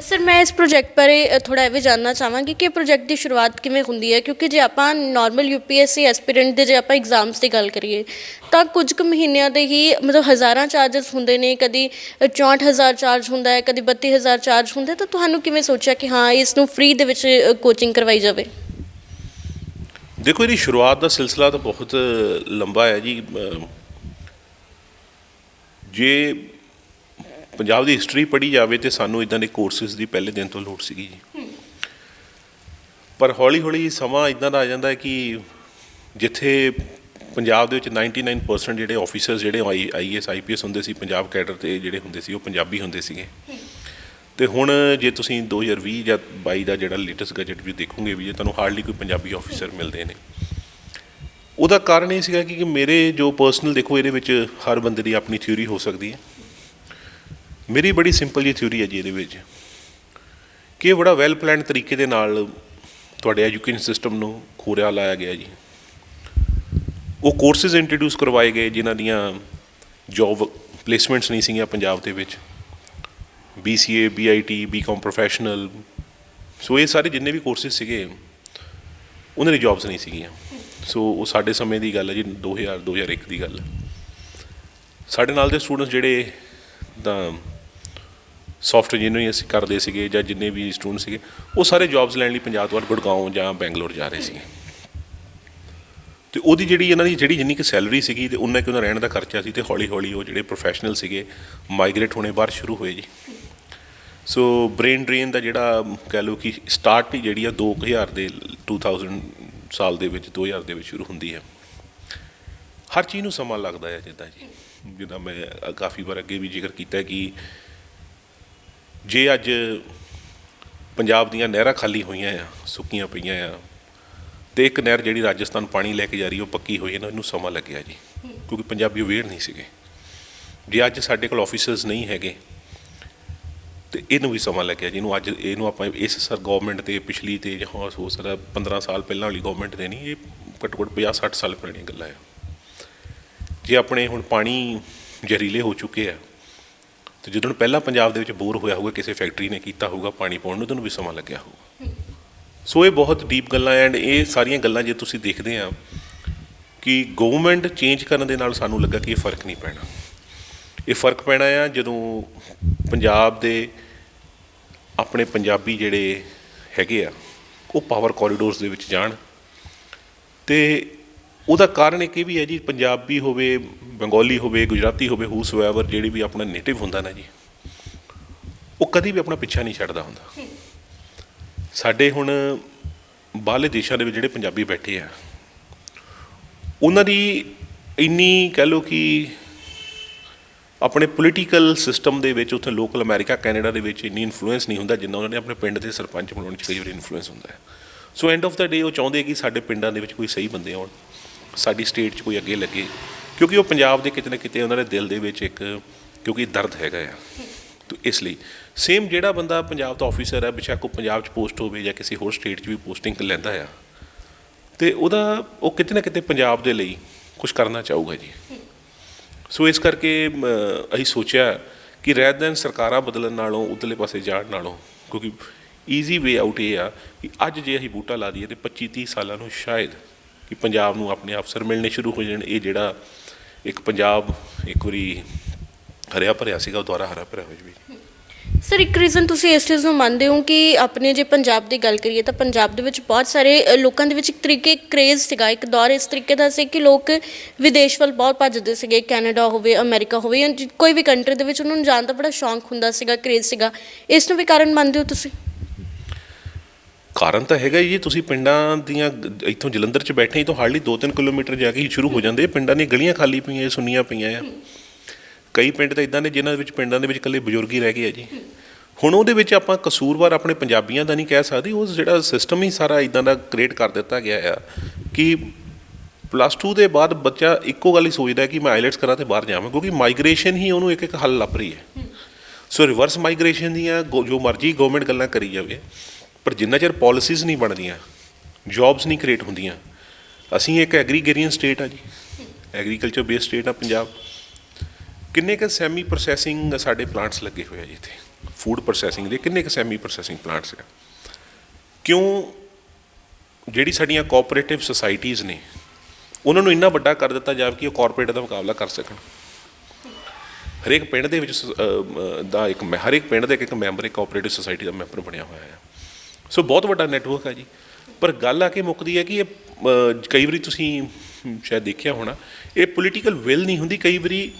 ਸਰ, ਮੈਂ ਇਸ ਪ੍ਰੋਜੈਕਟ ਬਾਰੇ ਥੋੜਾ ਇਹ ਵੀ ਜਾਨਣਾ ਚਾਹਾਂਗੀ ਕਿ ਪ੍ਰੋਜੈਕਟ ਦੀ ਸ਼ੁਰੂਆਤ ਕਿਵੇਂ ਹੁੰਦੀ ਹੈ? ਕਿਉਂਕਿ ਜੇ ਆਪਾਂ ਨਾਰਮਲ ਯੂਪੀਐਸਸੀ ਐਸਪੀਰੈਂਟ ਦੇ ਜੇ ਆਪਾਂ ਐਗਜ਼ਾਮਸ ਦੀ ਗੱਲ ਕਰੀਏ, ਤਾਂ ਕੁਝ ਕੁ ਮਹੀਨਿਆਂ ਦੇ ਹੀ ਮਤਲਬ ਹਜ਼ਾਰਾਂ ਚਾਰजेस ਹੁੰਦੇ ਨੇ, ਕਦੀ 64000 ਚਾਰਜ ਹੁੰਦਾ ਹੈ, ਕਦੀ 32000 ਚਾਰਜ ਹੁੰਦਾ, ਤਾਂ ਤੁਹਾਨੂੰ ਕਿਵੇਂ ਸੋਚਿਆ ਕਿ ਹਾਂ ਇਸ ਨੂੰ ਫ੍ਰੀ ਦੇ ਵਿੱਚ ਕੋਚਿੰਗ ਕਰਵਾਈ ਜਾਵੇ? ਦੇਖੋ, ਇਹਦੀ ਸ਼ੁਰੂਆਤ ਦਾ ਸਿਲਸਿਲਾ ਤਾਂ ਬਹੁਤ ਲੰਬਾ ਹੈ ਜੀ ਜੇ ਪੰਜਾਬ ਦੀ ਹਿਸਟਰੀ ਪੜ੍ਹੀ ਜਾਵੇ ਤੇ ਸਾਨੂੰ ਇਦਾਂ ਦੇ ਕੋਰਸਿਸ ਦੀ ਪਹਿਲੇ ਦਿਨ ਤੋਂ ਲੋੜ ਸੀਗੀ ਜੀ। ਪਰ ਹੌਲੀ ਹੌਲੀ ਸਮਾਂ ਇਦਾਂ ਦਾ ਆ ਜਾਂਦਾ ਹੈ ਕਿ ਜਿੱਥੇ ਪੰਜਾਬ ਦੇ ਵਿੱਚ 99% ਜਿਹੜੇ ਆਫੀਸਰਸ ਜਿਹੜੇ ਆਈਐਸ ਆਈਪੀਐਸ ਹੁੰਦੇ ਸੀ ਪੰਜਾਬ ਕੈਡਰ ਤੇ ਜਿਹੜੇ ਹੁੰਦੇ ਸੀ ਉਹ ਪੰਜਾਬੀ ਹੁੰਦੇ ਸੀਗੇ। ਤੇ ਹੁਣ ਜੇ ਤੁਸੀਂ 2020 ਜਾਂ 22 ਦਾ ਜਿਹੜਾ ਲੇਟੈਸਟ ਗਜਟ ਵੀ ਦੇਖੋਗੇ ਵੀ ਜੇ ਤੁਹਾਨੂੰ ਹਾਰਡਲੀ ਕੋਈ ਪੰਜਾਬੀ ਆਫੀਸਰ ਮਿਲਦੇ ਨੇ। ਉਹਦਾ ਕਾਰਨ ਇਹ ਸੀਗਾ ਕਿ ਕਿ ਮੇਰੇ ਜੋ ਪਰਸਨਲ ਦੇਖੋ ਇਹਦੇ ਵਿੱਚ ਹਰ ਬੰਦੇ ਦੀ ਆਪਣੀ ਥਿਊਰੀ ਹੋ ਸਕਦੀ ਹੈ। ਮੇਰੀ ਬੜੀ ਸਿੰਪਲ ਜਿਹੀ ਥਿਊਰੀ ਹੈ ਜੀ ਇਹਦੇ ਵਿੱਚ ਕਿ ਬੜਾ ਵੈਲ ਪਲਾਨਡ ਤਰੀਕੇ ਦੇ ਨਾਲ ਤੁਹਾਡੇ ਐਜੂਕੇਸ਼ਨ ਸਿਸਟਮ ਨੂੰ ਖੋਰਿਆ ਲਾਇਆ ਗਿਆ ਜੀ। ਉਹ ਕੋਰਸਿਸ ਇੰਟਰੋਡਿਊਸ ਕਰਵਾਏ ਗਏ ਜਿਨ੍ਹਾਂ ਦੀਆਂ ਜੌਬ ਪਲੇਸਮੈਂਟਸ ਨਹੀਂ ਸੀਗੀਆਂ ਪੰਜਾਬ ਦੇ ਵਿੱਚ। BCA BIT BCom professional so ਇਹ ਸਾਰੇ ਜਿੰਨੇ ਵੀ ਕੋਰਸਿਸ ਸੀਗੇ, ਉਹਨਾਂ ਦੀ ਜੌਬਸ ਨਹੀਂ ਸੀਗੀਆਂ। ਸੋ ਉਹ ਸਾਡੇ ਸਮੇਂ ਦੀ ਗੱਲ ਹੈ ਜੀ 2000 2001 ਦੀ ਗੱਲ ਹੈ। ਸਾਡੇ ਨਾਲ ਦੇ ਸਟੂਡੈਂਟਸ ਜਿਹੜੇ ਤਾਂ ਸੌਫਟ ਇੰਜੀਨੀਅਰਿੰਗ ਅਸੀਂ ਕਰਦੇ ਸੀਗੇ ਜਾਂ ਜਿੰਨੇ ਵੀ ਸਟੂਡੈਂਟ ਸੀਗੇ, ਉਹ ਸਾਰੇ ਜੌਬਸ ਲੈਣ ਲਈ ਪੰਜਾਬ ਤੋਂ ਬਾਹਰ ਗੁੜਗਾਉਂ ਜਾਂ ਬੈਂਗਲੌਰ ਜਾ ਰਹੇ ਸੀਗੇ। ਤੇ ਉਹਦੀ ਜਿਹੜੀ ਇਹਨਾਂ ਦੀ ਜਿਹੜੀ ਜਿੰਨੀ ਕਿ ਸੈਲਰੀ ਸੀਗੀ ਤੇ ਉਹਨਾਂ ਕਿ ਉਹਨਾਂ ਰਹਿਣ ਦਾ ਖਰਚਾ ਸੀ ਤੇ ਹੌਲੀ ਹੌਲੀ ਉਹ ਜਿਹੜੇ ਪ੍ਰੋਫੈਸ਼ਨਲ ਸੀਗੇ ਮਾਈਗ੍ਰੇਟ ਹੋਣੇ ਬਾਹਰ ਸ਼ੁਰੂ ਹੋਏ ਜੀ। ਸੋ ਬ੍ਰੇਨ ਡਰੇਨ ਦਾ ਜਿਹੜਾ ਕਹਿ ਲਓ ਕਿ ਸਟਾਰਟ ਹੀ ਜਿਹੜੀ ਆ 2000 ਦੇ 2000 ਸਾਲ ਦੇ ਵਿੱਚ 2000 ਦੇ ਵਿੱਚ ਸ਼ੁਰੂ ਹੁੰਦੀ ਹੈ। ਹਰ ਚੀਜ਼ ਨੂੰ ਸਮਾਂ ਲੱਗਦਾ ਹੈ ਜਿੱਦਾਂ ਜੀ। ਜਿੱਦਾਂ ਮੈਂ ਕਾਫੀ ਵਾਰ ਅੱਗੇ ਵੀ ਜ਼ਿਕਰ ਕੀਤਾ ਕਿ ਜੇ ਅੱਜ ਪੰਜਾਬ ਦੀਆਂ ਨਹਿਰਾਂ ਖਾਲੀ ਹੋਈਆਂ ਆ, ਸੁੱਕੀਆਂ ਪਈਆਂ ਆ, ਤੇ ਇੱਕ ਨਹਿਰ ਜਿਹੜੀ ਰਾਜਸਥਾਨ ਪਾਣੀ ਲੈ ਕੇ ਜਾ ਰਹੀ ਉਹ ਪੱਕੀ ਹੋਈ ਹੈ ਨਾ ਇਹਨੂੰ ਸਮਾਂ ਲੱਗਿਆ ਜੀ, ਕਿਉਂਕਿ ਪੰਜਾਬੀ ਅਵੇਅਰ ਨਹੀਂ ਸੀਗੇ। ਜੇ ਅੱਜ ਸਾਡੇ ਕੋਲ ਆਫੀਸਰਸ ਨਹੀਂ ਹੈਗੇ, ਤੇ ਇਹਨੂੰ ਵੀ ਸਮਾਂ ਲੱਗਿਆ ਜਿਹਨੂੰ ਅੱਜ ਇਹਨੂੰ ਆਪਾਂ ਇਸ ਸਰ ਗਵਰਨਮੈਂਟ ਤੇ ਪਿਛਲੀ ਤੇ ਜਾਂ ਹੋ ਹੋ ਸਕਦਾ 15 ਸਾਲ ਪਹਿਲਾਂ ਵਾਲੀ ਗਵਰਨਮੈਂਟ ਦੇ ਨਹੀਂ, ਇਹ ਘੱਟੋ ਘੱਟ 50 60 ਸਾਲ ਪੁਰਾਣੀਆਂ ਗੱਲਾਂ ਆ। ਜੇ ਆਪਣੇ ਹੁਣ ਪਾਣੀ ਜ਼ਹਿਰੀਲੇ ਹੋ ਚੁੱਕੇ ਆ ਤੇ ਜਦੋਂ ਪਹਿਲਾਂ ਪੰਜਾਬ ਦੇ ਵਿੱਚ ਬੋਰ ਹੋਇਆ ਹੋਊਗਾ, ਕਿਸੇ ਫੈਕਟਰੀ ਨੇ ਕੀਤਾ ਹੋਊਗਾ ਪਾਣੀ ਪਾਉਣ ਨੂੰ, ਤੁਹਾਨੂੰ ਵੀ ਸਮਾਂ ਲੱਗਿਆ ਹੋਊਗਾ। ਸੋ ਇਹ ਬਹੁਤ ਡੀਪ ਗੱਲਾਂ ਐਂਡ ਇਹ ਸਾਰੀਆਂ ਗੱਲਾਂ ਜੇ ਤੁਸੀਂ ਦੇਖਦੇ ਆ, ਕਿ ਗਵਰਨਮੈਂਟ ਚੇਂਜ ਕਰਨ ਦੇ ਨਾਲ ਸਾਨੂੰ ਲੱਗਾ ਕਿ ਇਹ ਫ਼ਰਕ ਨਹੀਂ ਪੈਣਾ। ਇਹ ਫ਼ਰਕ ਪੈਣਾ ਆ ਜਦੋਂ ਪੰਜਾਬ ਦੇ ਆਪਣੇ ਪੰਜਾਬੀ ਜਿਹੜੇ ਹੈਗੇ ਆ, ਉਹ ਪਾਵਰ ਕੋਰੀਡੋਰਸ ਦੇ ਵਿੱਚ ਜਾਣ ਤੇ ਉਹਦਾ ਕਾਰਨ ਇੱਕ ਇਹ ਵੀ ਹੈ ਜੀ, ਪੰਜਾਬੀ ਹੋਵੇ, ਬੰਗਾਲੀ ਹੋਵੇ, ਗੁਜਰਾਤੀ ਹੋਵੇ ਹੂਸੋਐਵਰ ਜਿਹੜੀ ਵੀ ਆਪਣਾ ਨੇਟਿਵ ਹੁੰਦਾ ਨਾ ਜੀ, ਉਹ ਕਦੀ ਵੀ ਆਪਣਾ ਪਿੱਛਾ ਨਹੀਂ ਛੱਡਦਾ ਹੁੰਦਾ। ਸਾਡੇ ਹੁਣ ਬਾਹਰਲੇ ਦੇਸ਼ਾਂ ਦੇ ਵਿੱਚ ਜਿਹੜੇ ਪੰਜਾਬੀ ਬੈਠੇ ਆ, ਉਹਨਾਂ ਦੀ ਇੰਨੀ ਕਹਿ ਲਓ ਕਿ ਆਪਣੇ ਪੋਲੀਟੀਕਲ ਸਿਸਟਮ ਦੇ ਵਿੱਚ ਉੱਥੇ ਲੋਕਲ ਅਮਰੀਕਾ ਕੈਨੇਡਾ ਦੇ ਵਿੱਚ ਇੰਨੀ ਇਨਫਲੂਐਂਸ ਨਹੀਂ ਹੁੰਦਾ ਜਿੰਨਾ ਉਹਨਾਂ ਨੇ ਆਪਣੇ ਪਿੰਡ ਦੇ ਸਰਪੰਚ ਬਣਾਉਣ 'ਚ ਕਈ ਵਾਰੀ ਇਨਫਲੂਐਂਸ ਹੁੰਦਾ ਹੈ। ਸੋ ਐਂਡ ਆਫ ਦਾ ਡੇ ਉਹ ਚਾਹੁੰਦੇ ਕਿ ਸਾਡੇ ਪਿੰਡਾਂ ਦੇ ਵਿੱਚ ਕੋਈ ਸਹੀ ਬੰਦੇ ਆਉਣ। ਸਾਡੀ ਸਟੇਟ 'ਚ ਕੋਈ ਅੱਗੇ ਲੱਗੇ, ਕਿਉਂਕਿ ਉਹ ਪੰਜਾਬ ਦੇ ਕਿਤੇ ਨਾ ਕਿਤੇ ਉਹਨਾਂ ਦੇ ਦਿਲ ਦੇ ਵਿੱਚ ਇੱਕ, ਕਿਉਂਕਿ ਦਰਦ ਹੈਗਾ ਆ। ਤੋ ਇਸ ਲਈ ਸੇਮ ਜਿਹੜਾ ਬੰਦਾ ਪੰਜਾਬ ਦਾ ਆਫੀਸਰ ਹੈ, ਬੇਸ਼ੱਕ ਉਹ ਪੰਜਾਬ 'ਚ ਪੋਸਟ ਹੋਵੇ ਜਾਂ ਕਿਸੇ ਹੋਰ ਸਟੇਟ 'ਚ ਵੀ ਪੋਸਟਿੰਗ ਲੈਂਦਾ ਆ, ਤੇ ਉਹਦਾ ਉਹ ਕਿਤੇ ਨਾ ਕਿਤੇ ਪੰਜਾਬ ਦੇ ਲਈ ਕੁਝ ਕਰਨਾ ਚਾਹੂਗਾ ਜੀ। ਸੋ ਇਸ ਕਰਕੇ ਅਸੀਂ ਸੋਚਿਆ ਕਿ ਰੈਦਰ ਦੈਨ ਸਰਕਾਰਾਂ ਬਦਲਣ ਨਾਲੋਂ, ਉਧਰਲੇ ਪਾਸੇ ਜਾਣ ਨਾਲੋਂ, ਕਿਉਂਕਿ ਈਜ਼ੀ ਵੇ ਆਊਟ ਇਹ ਆ ਕਿ ਅੱਜ ਜੇ ਅਸੀਂ ਬੂਟਾ ਲਾ ਦਈਏ ਤੇ 25 30 ਸਾਲਾਂ ਨੂੰ ਸ਼ਾਇਦ ਕਿ ਪੰਜਾਬ ਨੂੰ ਆਪਣੇ ਅਫਸਰ ਮਿਲਣੇ ਸ਼ੁਰੂ ਹੋ ਜਾਣ। ਇਹ ਜਿਹੜਾ ਇੱਕ ਪੰਜਾਬ ਇੱਕ ਵਾਰੀ ਹਰਿਆ ਭਰਿਆ ਸੀਗਾ, ਉਹ ਦੁਬਾਰਾ ਹਰਾ ਭਰਿਆ ਹੋ ਜਾਵੇ ਸਰ, ਇੱਕ ਰੀਜ਼ਨ ਤੁਸੀਂ ਇਸ ਚੀਜ਼ ਨੂੰ ਮੰਨਦੇ ਹੋ ਕਿ ਆਪਣੇ ਜੇ ਪੰਜਾਬ ਦੀ ਗੱਲ ਕਰੀਏ ਤਾਂ ਪੰਜਾਬ ਦੇ ਵਿੱਚ ਬਹੁਤ ਸਾਰੇ ਲੋਕਾਂ ਦੇ ਵਿੱਚ ਇੱਕ ਤਰੀਕੇ ਕ੍ਰੇਜ਼ ਸੀਗਾ, ਇੱਕ ਦੌਰ ਇਸ ਤਰੀਕੇ ਦਾ ਸੀ ਕਿ ਲੋਕ ਵਿਦੇਸ਼ ਵੱਲ ਬਹੁਤ ਭੱਜਦੇ ਸੀਗੇ। ਕੈਨੇਡਾ ਹੋਵੇ, ਅਮਰੀਕਾ ਹੋਵੇ ਜਾਂ ਕੋਈ ਵੀ ਕੰਟਰੀ ਦੇ ਵਿੱਚ ਉਹਨਾਂ ਨੂੰ ਜਾਣ ਦਾ ਬੜਾ ਸ਼ੌਂਕ ਹੁੰਦਾ ਸੀਗਾ ਕ੍ਰੇਜ਼ ਸੀਗਾ। ਇਸ ਨੂੰ ਵੀ ਕਾਰਨ ਮੰਨਦੇ ਹੋ ਤੁਸੀਂ? ਕਾਰਨ ਤਾਂ ਹੈਗਾ ਹੀ ਜੀ ਤੁਸੀਂ ਪਿੰਡਾਂ ਦੀਆਂ ਇੱਥੋਂ ਜਲੰਧਰ 'ਚ ਬੈਠੇ ਹੀ ਤਾਂ ਹਾਰਡਲੀ 2-3 ਕਿਲੋਮੀਟਰ ਜਾ ਕੇ ਹੀ ਸ਼ੁਰੂ ਹੋ ਜਾਂਦੇ ਪਿੰਡਾਂ ਦੀਆਂ ਗਲੀਆਂ ਖਾਲੀ ਪਈਆਂ ਸੁੰਨੀਆਂ ਪਈਆਂ ਆ। ਕਈ ਪਿੰਡ ਤਾਂ ਇਦਾਂ ਨੇ ਜਿਨ੍ਹਾਂ ਦੇ ਵਿੱਚ ਪਿੰਡਾਂ ਦੇ ਵਿੱਚ ਇਕੱਲੇ ਬਜ਼ੁਰਗ ਹੀ ਰਹਿ ਗਏ ਆ ਜੀ। ਹੁਣ ਉਹਦੇ ਵਿੱਚ ਆਪਾਂ ਕਸੂਰਵਾਰ ਆਪਣੇ ਪੰਜਾਬੀਆਂ ਦਾ ਨਹੀਂ ਕਹਿ ਸਕਦੇ, ਉਹ ਜਿਹੜਾ ਸਿਸਟਮ ਹੀ ਸਾਰਾ ਇਦਾਂ ਦਾ ਕ੍ਰੀਏਟ ਕਰ ਦਿੱਤਾ ਗਿਆ ਆ ਕਿ ਪਲੱਸ 2 ਦੇ ਬਾਅਦ ਬੱਚਾ ਇੱਕੋ ਗੱਲ ਹੀ ਸੋਚਦਾ ਕਿ ਮੈਂ ਆਈਲੈਟਸ ਕਰਾਂ ਤੇ ਬਾਹਰ ਜਾਵਾਂ, ਕਿਉਂਕਿ ਮਾਈਗ੍ਰੇਸ਼ਨ ਹੀ ਉਹਨੂੰ ਇੱਕ ਇੱਕ ਹੱਲ ਲੱਭ ਰਹੀ ਹੈ। ਸੋ ਰਿਵਰਸ ਮਾਈਗ੍ਰੇਸ਼ਨ ਦੀਆਂ ਗੋ- ਜੋ ਮਰਜ਼ੀ ਗਵਰਨਮੈਂਟ ਗੱਲਾਂ ਕਰੀ ਜਾਵੇ ਪਰ ਜਿੰਨਾ ਚਿਰ ਪਾਲਿਸੀਜ਼ ਨਹੀਂ ਬਣਦੀਆਂ ਜੌਬਸ ਨਹੀਂ ਕ੍ਰੀਏਟ ਹੁੰਦੀਆਂ, ਅਸੀਂ ਇੱਕ ਐਗਰੀਗੇਰੀਅਨ ਸਟੇਟ ਆ ਜੀ। ਐਗਰੀਕਲਚਰ ਬੇਸਡ ਸਟੇਟ ਆ ਪੰਜਾਬ। ਕਿੰਨੇ ਕੁ ਸੈਮੀ ਪ੍ਰੋਸੈਸਿੰਗ ਸਾਡੇ ਪਲਾਂਟਸ ਲੱਗੇ ਹੋਏ ਆ ਜੀ ਇੱਥੇ? ਫੂਡ ਪ੍ਰੋਸੈਸਿੰਗ ਦੇ ਕਿੰਨੇ ਕੁ ਸੈਮੀ ਪ੍ਰੋਸੈਸਿੰਗ ਪਲਾਂਟਸ ਆ? ਕਿਉਂ ਜਿਹੜੀ ਸਾਡੀਆਂ ਕੋਆਪਰੇਟਿਵ ਸੁਸਾਇਟੀਆਂ ਨੇ, ਉਹਨਾਂ ਨੂੰ ਇੰਨਾ ਵੱਡਾ ਕਰ ਦਿੱਤਾ ਜਾਵੇ ਕਿ ਉਹ ਕਾਰਪੋਰੇਟ ਦਾ ਮੁਕਾਬਲਾ ਕਰ ਸਕਣ? ਹਰੇਕ ਪਿੰਡ ਦੇ ਵਿੱਚ ਸ- ਦਾ ਇੱਕ ਮੈਂ- ਹਰੇਕ ਪਿੰਡ ਦੇ ਇੱਕ ਇੱਕ ਮੈਂਬਰ ਇੱਕ ਕੋਆਪਰੇਟਿਵ ਸੁਸਾਇਟੀ ਦਾ ਮੈਂਬਰ ਬਣਿਆ ਹੋਇਆ ਹੈ ਸੋ ਬਹੁਤ ਵੱਡਾ ਨੈਟਵਰਕ ਹੈ ਜੀ। ਪਰ ਗੱਲ ਆ ਕੇ ਮੁੱਕਦੀ ਹੈ ਕਿ ਇਹ ਕਈ ਵਾਰੀ ਤੁਸੀਂ ਸ਼ਾਇਦ ਦੇਖਿਆ ਹੋਣਾ ਇਹ ਪੋਲੀਟੀਕਲ ਵਿਲ ਨਹੀਂ ਹੁੰਦੀ। ਕਈ ਵਾਰੀ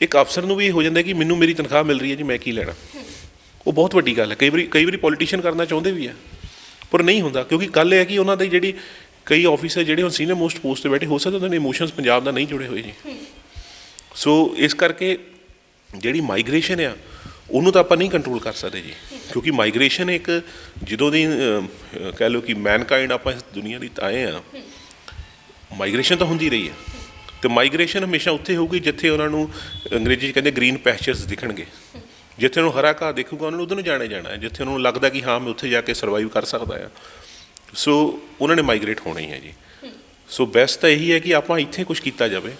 ਇੱਕ ਅਫਸਰ ਨੂੰ ਵੀ ਇਹ ਹੋ ਜਾਂਦਾ ਕਿ ਮੈਨੂੰ ਮੇਰੀ ਤਨਖਾਹ ਮਿਲ ਰਹੀ ਹੈ ਜੀ ਮੈਂ ਕੀ ਲੈਣਾ। ਉਹ ਬਹੁਤ ਵੱਡੀ ਗੱਲ ਹੈ। ਕਈ ਵਾਰੀ ਕਈ ਵਾਰੀ ਪੋਲੀਟੀਸ਼ੀਅਨ ਕਰਨਾ ਚਾਹੁੰਦੇ ਵੀ ਆ ਪਰ ਨਹੀਂ ਹੁੰਦਾ। ਕਿਉਂਕਿ ਗੱਲ ਇਹ ਹੈ ਕਿ ਉਹਨਾਂ ਦੀ ਜਿਹੜੀ ਕਈ ਆਫੀਸਰ ਜਿਹੜੇ ਹੁਣ ਸੀਨੀਅਰ ਮੋਸਟ ਪੋਸਟ ਤੇ ਬੈਠੇ ਹੋ ਸਕਦਾ ਉਹਨਾਂ ਦੇ ਇਮੋਸ਼ਨਸ ਪੰਜਾਬ ਦਾ ਨਹੀਂ ਜੁੜੇ ਹੋਏ ਜੀ। ਸੋ ਇਸ ਕਰਕੇ ਜਿਹੜੀ ਮਾਈਗ੍ਰੇਸ਼ਨ ਆ ਉਹਨੂੰ ਤਾਂ ਆਪਾਂ ਨਹੀਂ ਕੰਟਰੋਲ ਕਰ ਸਕਦੇ ਜੀ। ਕਿਉਂਕਿ ਮਾਈਗ੍ਰੇਸ਼ਨ ਇੱਕ ਜਦੋਂ ਦੀ ਕਹਿ ਲਓ ਕਿ ਮੈਨਕਾਈਂਡ ਆਪਾਂ ਇਸ ਦੁਨੀਆ ਦੀ ਤਾਂ ਆਏ ਆ ਮਾਈਗ੍ਰੇਸ਼ਨ ਤਾਂ ਹੁੰਦੀ ਰਹੀ ਹੈ। ਤੇ ਮਾਈਗ੍ਰੇਸ਼ਨ ਹਮੇਸ਼ਾ ਉੱਥੇ ਹੋਊਗੀ ਜਿੱਥੇ ਉਹਨਾਂ ਨੂੰ ਅੰਗਰੇਜ਼ੀ 'ਚ ਕਹਿੰਦੇ ਗ੍ਰੀਨ ਪੈਸਚਰਸ ਦਿਖਣਗੇ। ਜਿੱਥੇ ਉਹਨੂੰ ਹਰਾ ਘਾਹ ਦੇਖੂਗਾ, ਉਹਨਾਂ ਨੂੰ ਉਧਰ ਨੂੰ ਜਾਣੇ ਜਾਣਾ ਹੈ। ਜਿੱਥੇ ਉਹਨਾਂ ਨੂੰ ਲੱਗਦਾ ਕਿ ਹਾਂ, ਮੈਂ ਉੱਥੇ ਜਾ ਕੇ ਸਰਵਾਈਵ ਕਰ ਸਕਦਾ ਆ ਸੋ ਉਹਨਾਂ ਨੇ ਮਾਈਗ੍ਰੇਟ ਹੋਣਾ ਹੀ ਹੈ ਜੀ। ਸੋ ਬੈਸਟ ਤਾਂ ਇਹੀ ਹੈ ਕਿ ਆਪਾਂ ਇੱਥੇ ਕੁਝ ਕੀਤਾ ਜਾਵੇ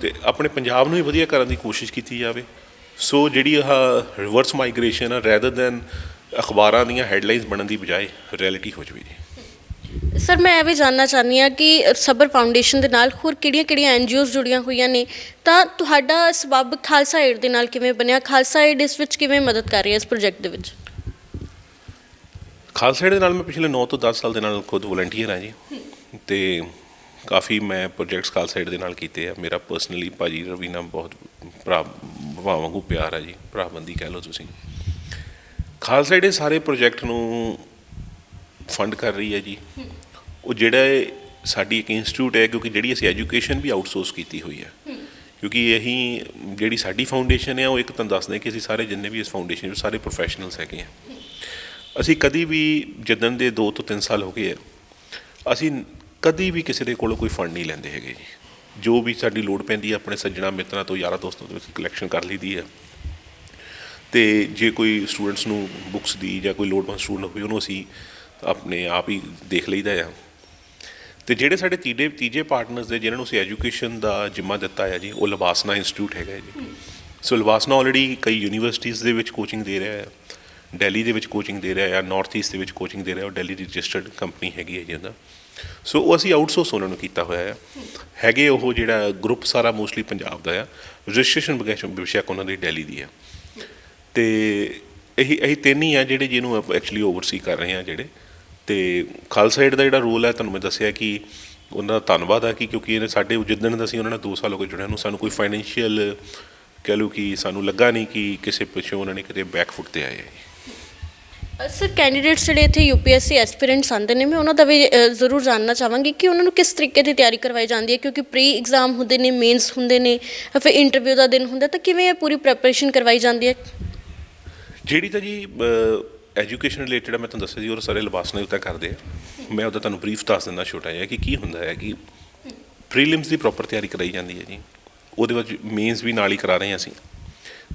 ਤੇ ਆਪਣੇ ਪੰਜਾਬ ਨੂੰ ਹੀ ਵਧੀਆ ਕਰਨ ਦੀ ਕੋਸ਼ਿਸ਼ ਕੀਤੀ ਜਾਵੇ। ਸੋ ਜਿਹੜੀ ਇਹ ਰਿਵਰਸ ਮਾਈਗ੍ਰੇਸ਼ਨ ਆ ਰੈਦਰ ਦੈਨ ਅਖਬਾਰਾਂ ਦੀਆਂ ਹੈਡਲਾਈਨਸ ਬਣਨ ਦੀ ਬਜਾਏ ਰਿਐਲਿਟੀ ਹੋ ਜਾਵੇ ਜੀ। ਸਰ ਮੈਂ ਇਹ ਵੀ ਜਾਨਣਾ ਚਾਹੁੰਦੀ ਹਾਂ ਕਿ ਸਬਰ ਫਾਊਂਡੇਸ਼ਨ ਦੇ ਨਾਲ ਹੋਰ ਕਿਹੜੀਆਂ-ਕਿਹੜੀਆਂ ਐਨਜੀਓਜ਼ ਜੁੜੀਆਂ ਹੋਈਆਂ ਨੇ? ਤਾਂ ਤੁਹਾਡਾ ਸਬਬ ਖਾਲਸਾ ਏਡ ਦੇ ਨਾਲ ਕਿਵੇਂ ਬਣਿਆ? ਖਾਲਸਾ ਏਡ ਇਸ ਵਿੱਚ ਕਿਵੇਂ ਮਦਦ ਕਰ ਰਹੀ ਹੈ ਇਸ ਪ੍ਰੋਜੈਕਟ ਦੇ ਵਿੱਚ? ਖਾਲਸਾ ਏਡ ਦੇ ਨਾਲ ਮੈਂ ਪਿਛਲੇ 9 ਤੋਂ 10 ਸਾਲ ਦੇ ਨਾਲ ਖੁਦ ਵਲੰਟੀਅਰ ਹਾਂ ਜੀ। ਤੇ ਕਾਫੀ ਮੈਂ ਪ੍ਰੋਜੈਕਟਸ ਖਾਲਸਾ ਏਡ ਦੇ ਨਾਲ ਕੀਤੇ ਆ। ਮੇਰਾ ਪਰਸਨਲੀ ਭਾਜੀ ਰਵੀਨਾ ਬਹੁਤ ਭਰਾ ਭਰਾ ਵਾਂਗੂ ਪਿਆਰ ਆ ਜੀ ਭਰਾਬੰਦੀ ਕਹਿ ਲਓ ਤੁਸੀਂ। ਖਾਲਸਾ ਜਿਹੜੇ ਸਾਰੇ ਪ੍ਰੋਜੈਕਟ ਨੂੰ ਫੰਡ ਕਰ ਰਹੀ ਹੈ ਜੀ, ਉਹ ਜਿਹੜਾ ਸਾਡੀ ਇੱਕ ਇੰਸਟੀਚਿਊਟ ਹੈ, ਕਿਉਂਕਿ ਜਿਹੜੀ ਅਸੀਂ ਐਜੂਕੇਸ਼ਨ ਵੀ ਆਊਟਸੋਰਸ ਕੀਤੀ ਹੋਈ ਹੈ। ਕਿਉਂਕਿ ਅਸੀਂ ਜਿਹੜੀ ਸਾਡੀ ਫਾਊਂਡੇਸ਼ਨ ਹੈ, ਉਹ ਇੱਕ ਤੁਹਾਨੂੰ ਦੱਸਦੇ ਕਿ ਅਸੀਂ ਸਾਰੇ ਜਿੰਨੇ ਵੀ ਇਸ ਫਾਊਂਡੇਸ਼ਨ ਵਿੱਚ ਸਾਰੇ ਪ੍ਰੋਫੈਸ਼ਨਲਸ ਹੈਗੇ ਆ ਅਸੀਂ ਕਦੀ ਵੀ ਜਿੱਦਣ ਦੇ 2 ਤੋਂ 3 ਸਾਲ ਹੋ ਗਏ ਆ ਅਸੀਂ ਕਦੀ ਵੀ ਕਿਸੇ ਦੇ ਕੋਲੋਂ ਕੋਈ ਫੰਡ ਨਹੀਂ ਲੈਂਦੇ ਹੈਗੇ ਜੀ। ਜੋ ਵੀ ਸਾਡੀ ਲੋੜ ਪੈਂਦੀ ਹੈ, ਆਪਣੇ ਸੱਜਣਾ ਮਿੱਤਰਾਂ ਤੋਂ, ਯਾਰਾਂ ਦੋਸਤਾਂ ਤੋਂ ਅਸੀਂ ਕਲੈਕਸ਼ਨ ਕਰ ਲਈਦੀ ਹੈ। ਤੇ ਜੇ ਕੋਈ ਸਟੂਡੈਂਟਸ ਨੂੰ ਬੁੱਕਸ ਦੀ ਜਾਂ ਕੋਈ ਲੋੜਵੰਦ ਸਟੂਡੈਂਟ ਹੋਵੇ, ਉਹਨੂੰ ਅਸੀਂ ਆਪਣੇ ਆਪ ਹੀ ਦੇਖ ਲਈਦਾ ਆ। ਤੇ ਜਿਹੜੇ ਸਾਡੇ ਤੀਜੇ ਤੀਜੇ ਪਾਰਟਨਰਸ ਦੇ ਜਿਨ੍ਹਾਂ ਨੂੰ ਅਸੀਂ ਐਜੂਕੇਸ਼ਨ ਦਾ ਜਿੰਮਾ ਦਿੱਤਾ ਹੈ ਜੀ, ਉਹ ਲਵਾਸਨਾ ਇੰਸਟੀਚਿਊਟ ਹੈਗਾ ਜੀ। ਸੋ ਲਵਾਸਨਾ ਆਲਰੇਡੀ ਕਈ ਯੂਨੀਵਰਸਿਟੀਜ਼ ਦੇ ਵਿੱਚ ਕੋਚਿੰਗ ਦੇ ਰਿਹਾ ਹੈ ਦਿੱਲੀ ਦੇ ਵਿੱਚ ਕੋਚਿੰਗ ਦੇ ਰਿਹਾ ਹੈ ਨਾਰਥ ਈਸਟ ਦੇ ਵਿੱਚ ਕੋਚਿੰਗ ਦੇ ਰਿਹਾ, ਉਹ ਦਿੱਲੀ ਰਜਿਸਟਰਡ ਕੰਪਨੀ ਹੈਗੀ ਹੈ ਜੀ ਉਹਦਾ ਸੋ ਉਹ ਅਸੀਂ ਆਊਟਸੋਰਸ ਉਹਨਾਂ ਨੂੰ ਕੀਤਾ ਹੋਇਆ ਹੈ ਹੈਗੇ ਉਹ ਜਿਹੜਾ ਗਰੁੱਪ ਸਾਰਾ ਮੋਸਟਲੀ ਪੰਜਾਬ ਦਾ ਆ। ਰਜਿਸਟ੍ਰੇਸ਼ਨ ਬੇਸ਼ੱਕ ਉਹਨਾਂ ਦੀ ਦਿੱਲੀ ਦੀ ਆ। ਤੇ ਇਹੀ ਇਹੀ ਤਿੰਨ ਹੀ ਆ ਜਿਹੜੇ ਜਿਹਨੂੰ ਆਪਾਂ ਐਕਚੁਅਲੀ ਓਵਰਸੀ ਕਰ ਰਹੇ ਆ ਜਿਹੜੇ। ਤੇ ਖਾਲਸਾ ਏਡ ਦਾ ਜਿਹੜਾ ਰੋਲ ਹੈ ਤੁਹਾਨੂੰ ਮੈਂ ਦੱਸਿਆ ਕਿ ਉਹਨਾਂ ਦਾ ਧੰਨਵਾਦ ਆ ਕਿ ਕਿਉਂਕਿ ਇਹਨੇ ਸਾਡੇ ਜਿੱਦਣ ਦਾ ਅਸੀਂ ਉਹਨਾਂ ਨਾਲ 2 ਸਾਲ ਹੋ ਗਏ ਜੁੜਿਆ ਨੂੰ, ਸਾਨੂੰ ਕੋਈ ਫਾਈਨੈਂਸ਼ੀਅਲ ਕਹਿ ਲਓ ਕਿ ਸਾਨੂੰ ਲੱਗਾ ਨਹੀਂ ਕਿ ਕਿਸੇ ਪਿੱਛੋਂ ਉਹਨਾਂ ਨੇ ਕਿਤੇ ਬੈਕਫੁੱਟ ਤੇ ਆਏ ਆ। ਸਰ ਕੈਂਡੀਡੇਟਸ ਜਿਹੜੇ ਇੱਥੇ ਯੂਪੀਐਸਸੀ ਐਸਪੀਰੈਂਟਸ ਆਉਂਦੇ ਨੇ ਮੈਂ ਉਹਨਾਂ ਦਾ ਵੀ ਅ, ਜ਼ਰੂਰ ਜਾਨਣਾ ਚਾਹਾਂਗੀ ਕਿ ਉਹਨਾਂ ਨੂੰ ਕਿਸ ਤਰੀਕੇ ਦੀ ਤਿਆਰੀ ਕਰਵਾਈ ਜਾਂਦੀ ਹੈ ਕਿਉਂਕਿ ਪ੍ਰੀ ਐਗਜ਼ਾਮ ਹੁੰਦੇ ਨੇ ਮੇਨਸ ਹੁੰਦੇ ਨੇ ਫਿਰ ਇੰਟਰਵਿਊ ਦਾ ਦਿਨ ਹੁੰਦਾ ਤਾਂ ਕਿਵੇਂ ਇਹ ਪੂਰੀ ਪ੍ਰੈਪਰੇਸ਼ਨ ਕਰਵਾਈ ਜਾਂਦੀ ਹੈ? ਜਿਹੜੀ ਤਾਂ ਜੀ ਐਜੂਕੇਸ਼ਨ ਰਿਲੇਟਡ ਮੈਂ ਤੁਹਾਨੂੰ ਦੱਸਿਆ ਜੀ ਉਹ ਸਾਰੇ ਲਿਬਾਸ ਨੇ ਉੱਤੇ ਕਰਦੇ ਆ। ਮੈਂ ਉਹਦਾ ਤੁਹਾਨੂੰ ਬਰੀਫ ਦੱਸ ਦਿੰਦਾ ਛੋਟਾ ਜਿਹਾ ਕਿ ਕੀ ਹੁੰਦਾ ਹੈ ਕਿ ਪ੍ਰੀਲਿਮਸ ਦੀ ਪ੍ਰੋਪਰ ਤਿਆਰੀ ਕਰਾਈ ਜਾਂਦੀ ਹੈ ਜੀ। ਉਹਦੇ ਵਿੱਚ ਮੇਨਸ ਵੀ ਨਾਲ ਹੀ ਕਰਾ ਰਹੇ ਹਾਂ ਅਸੀਂ।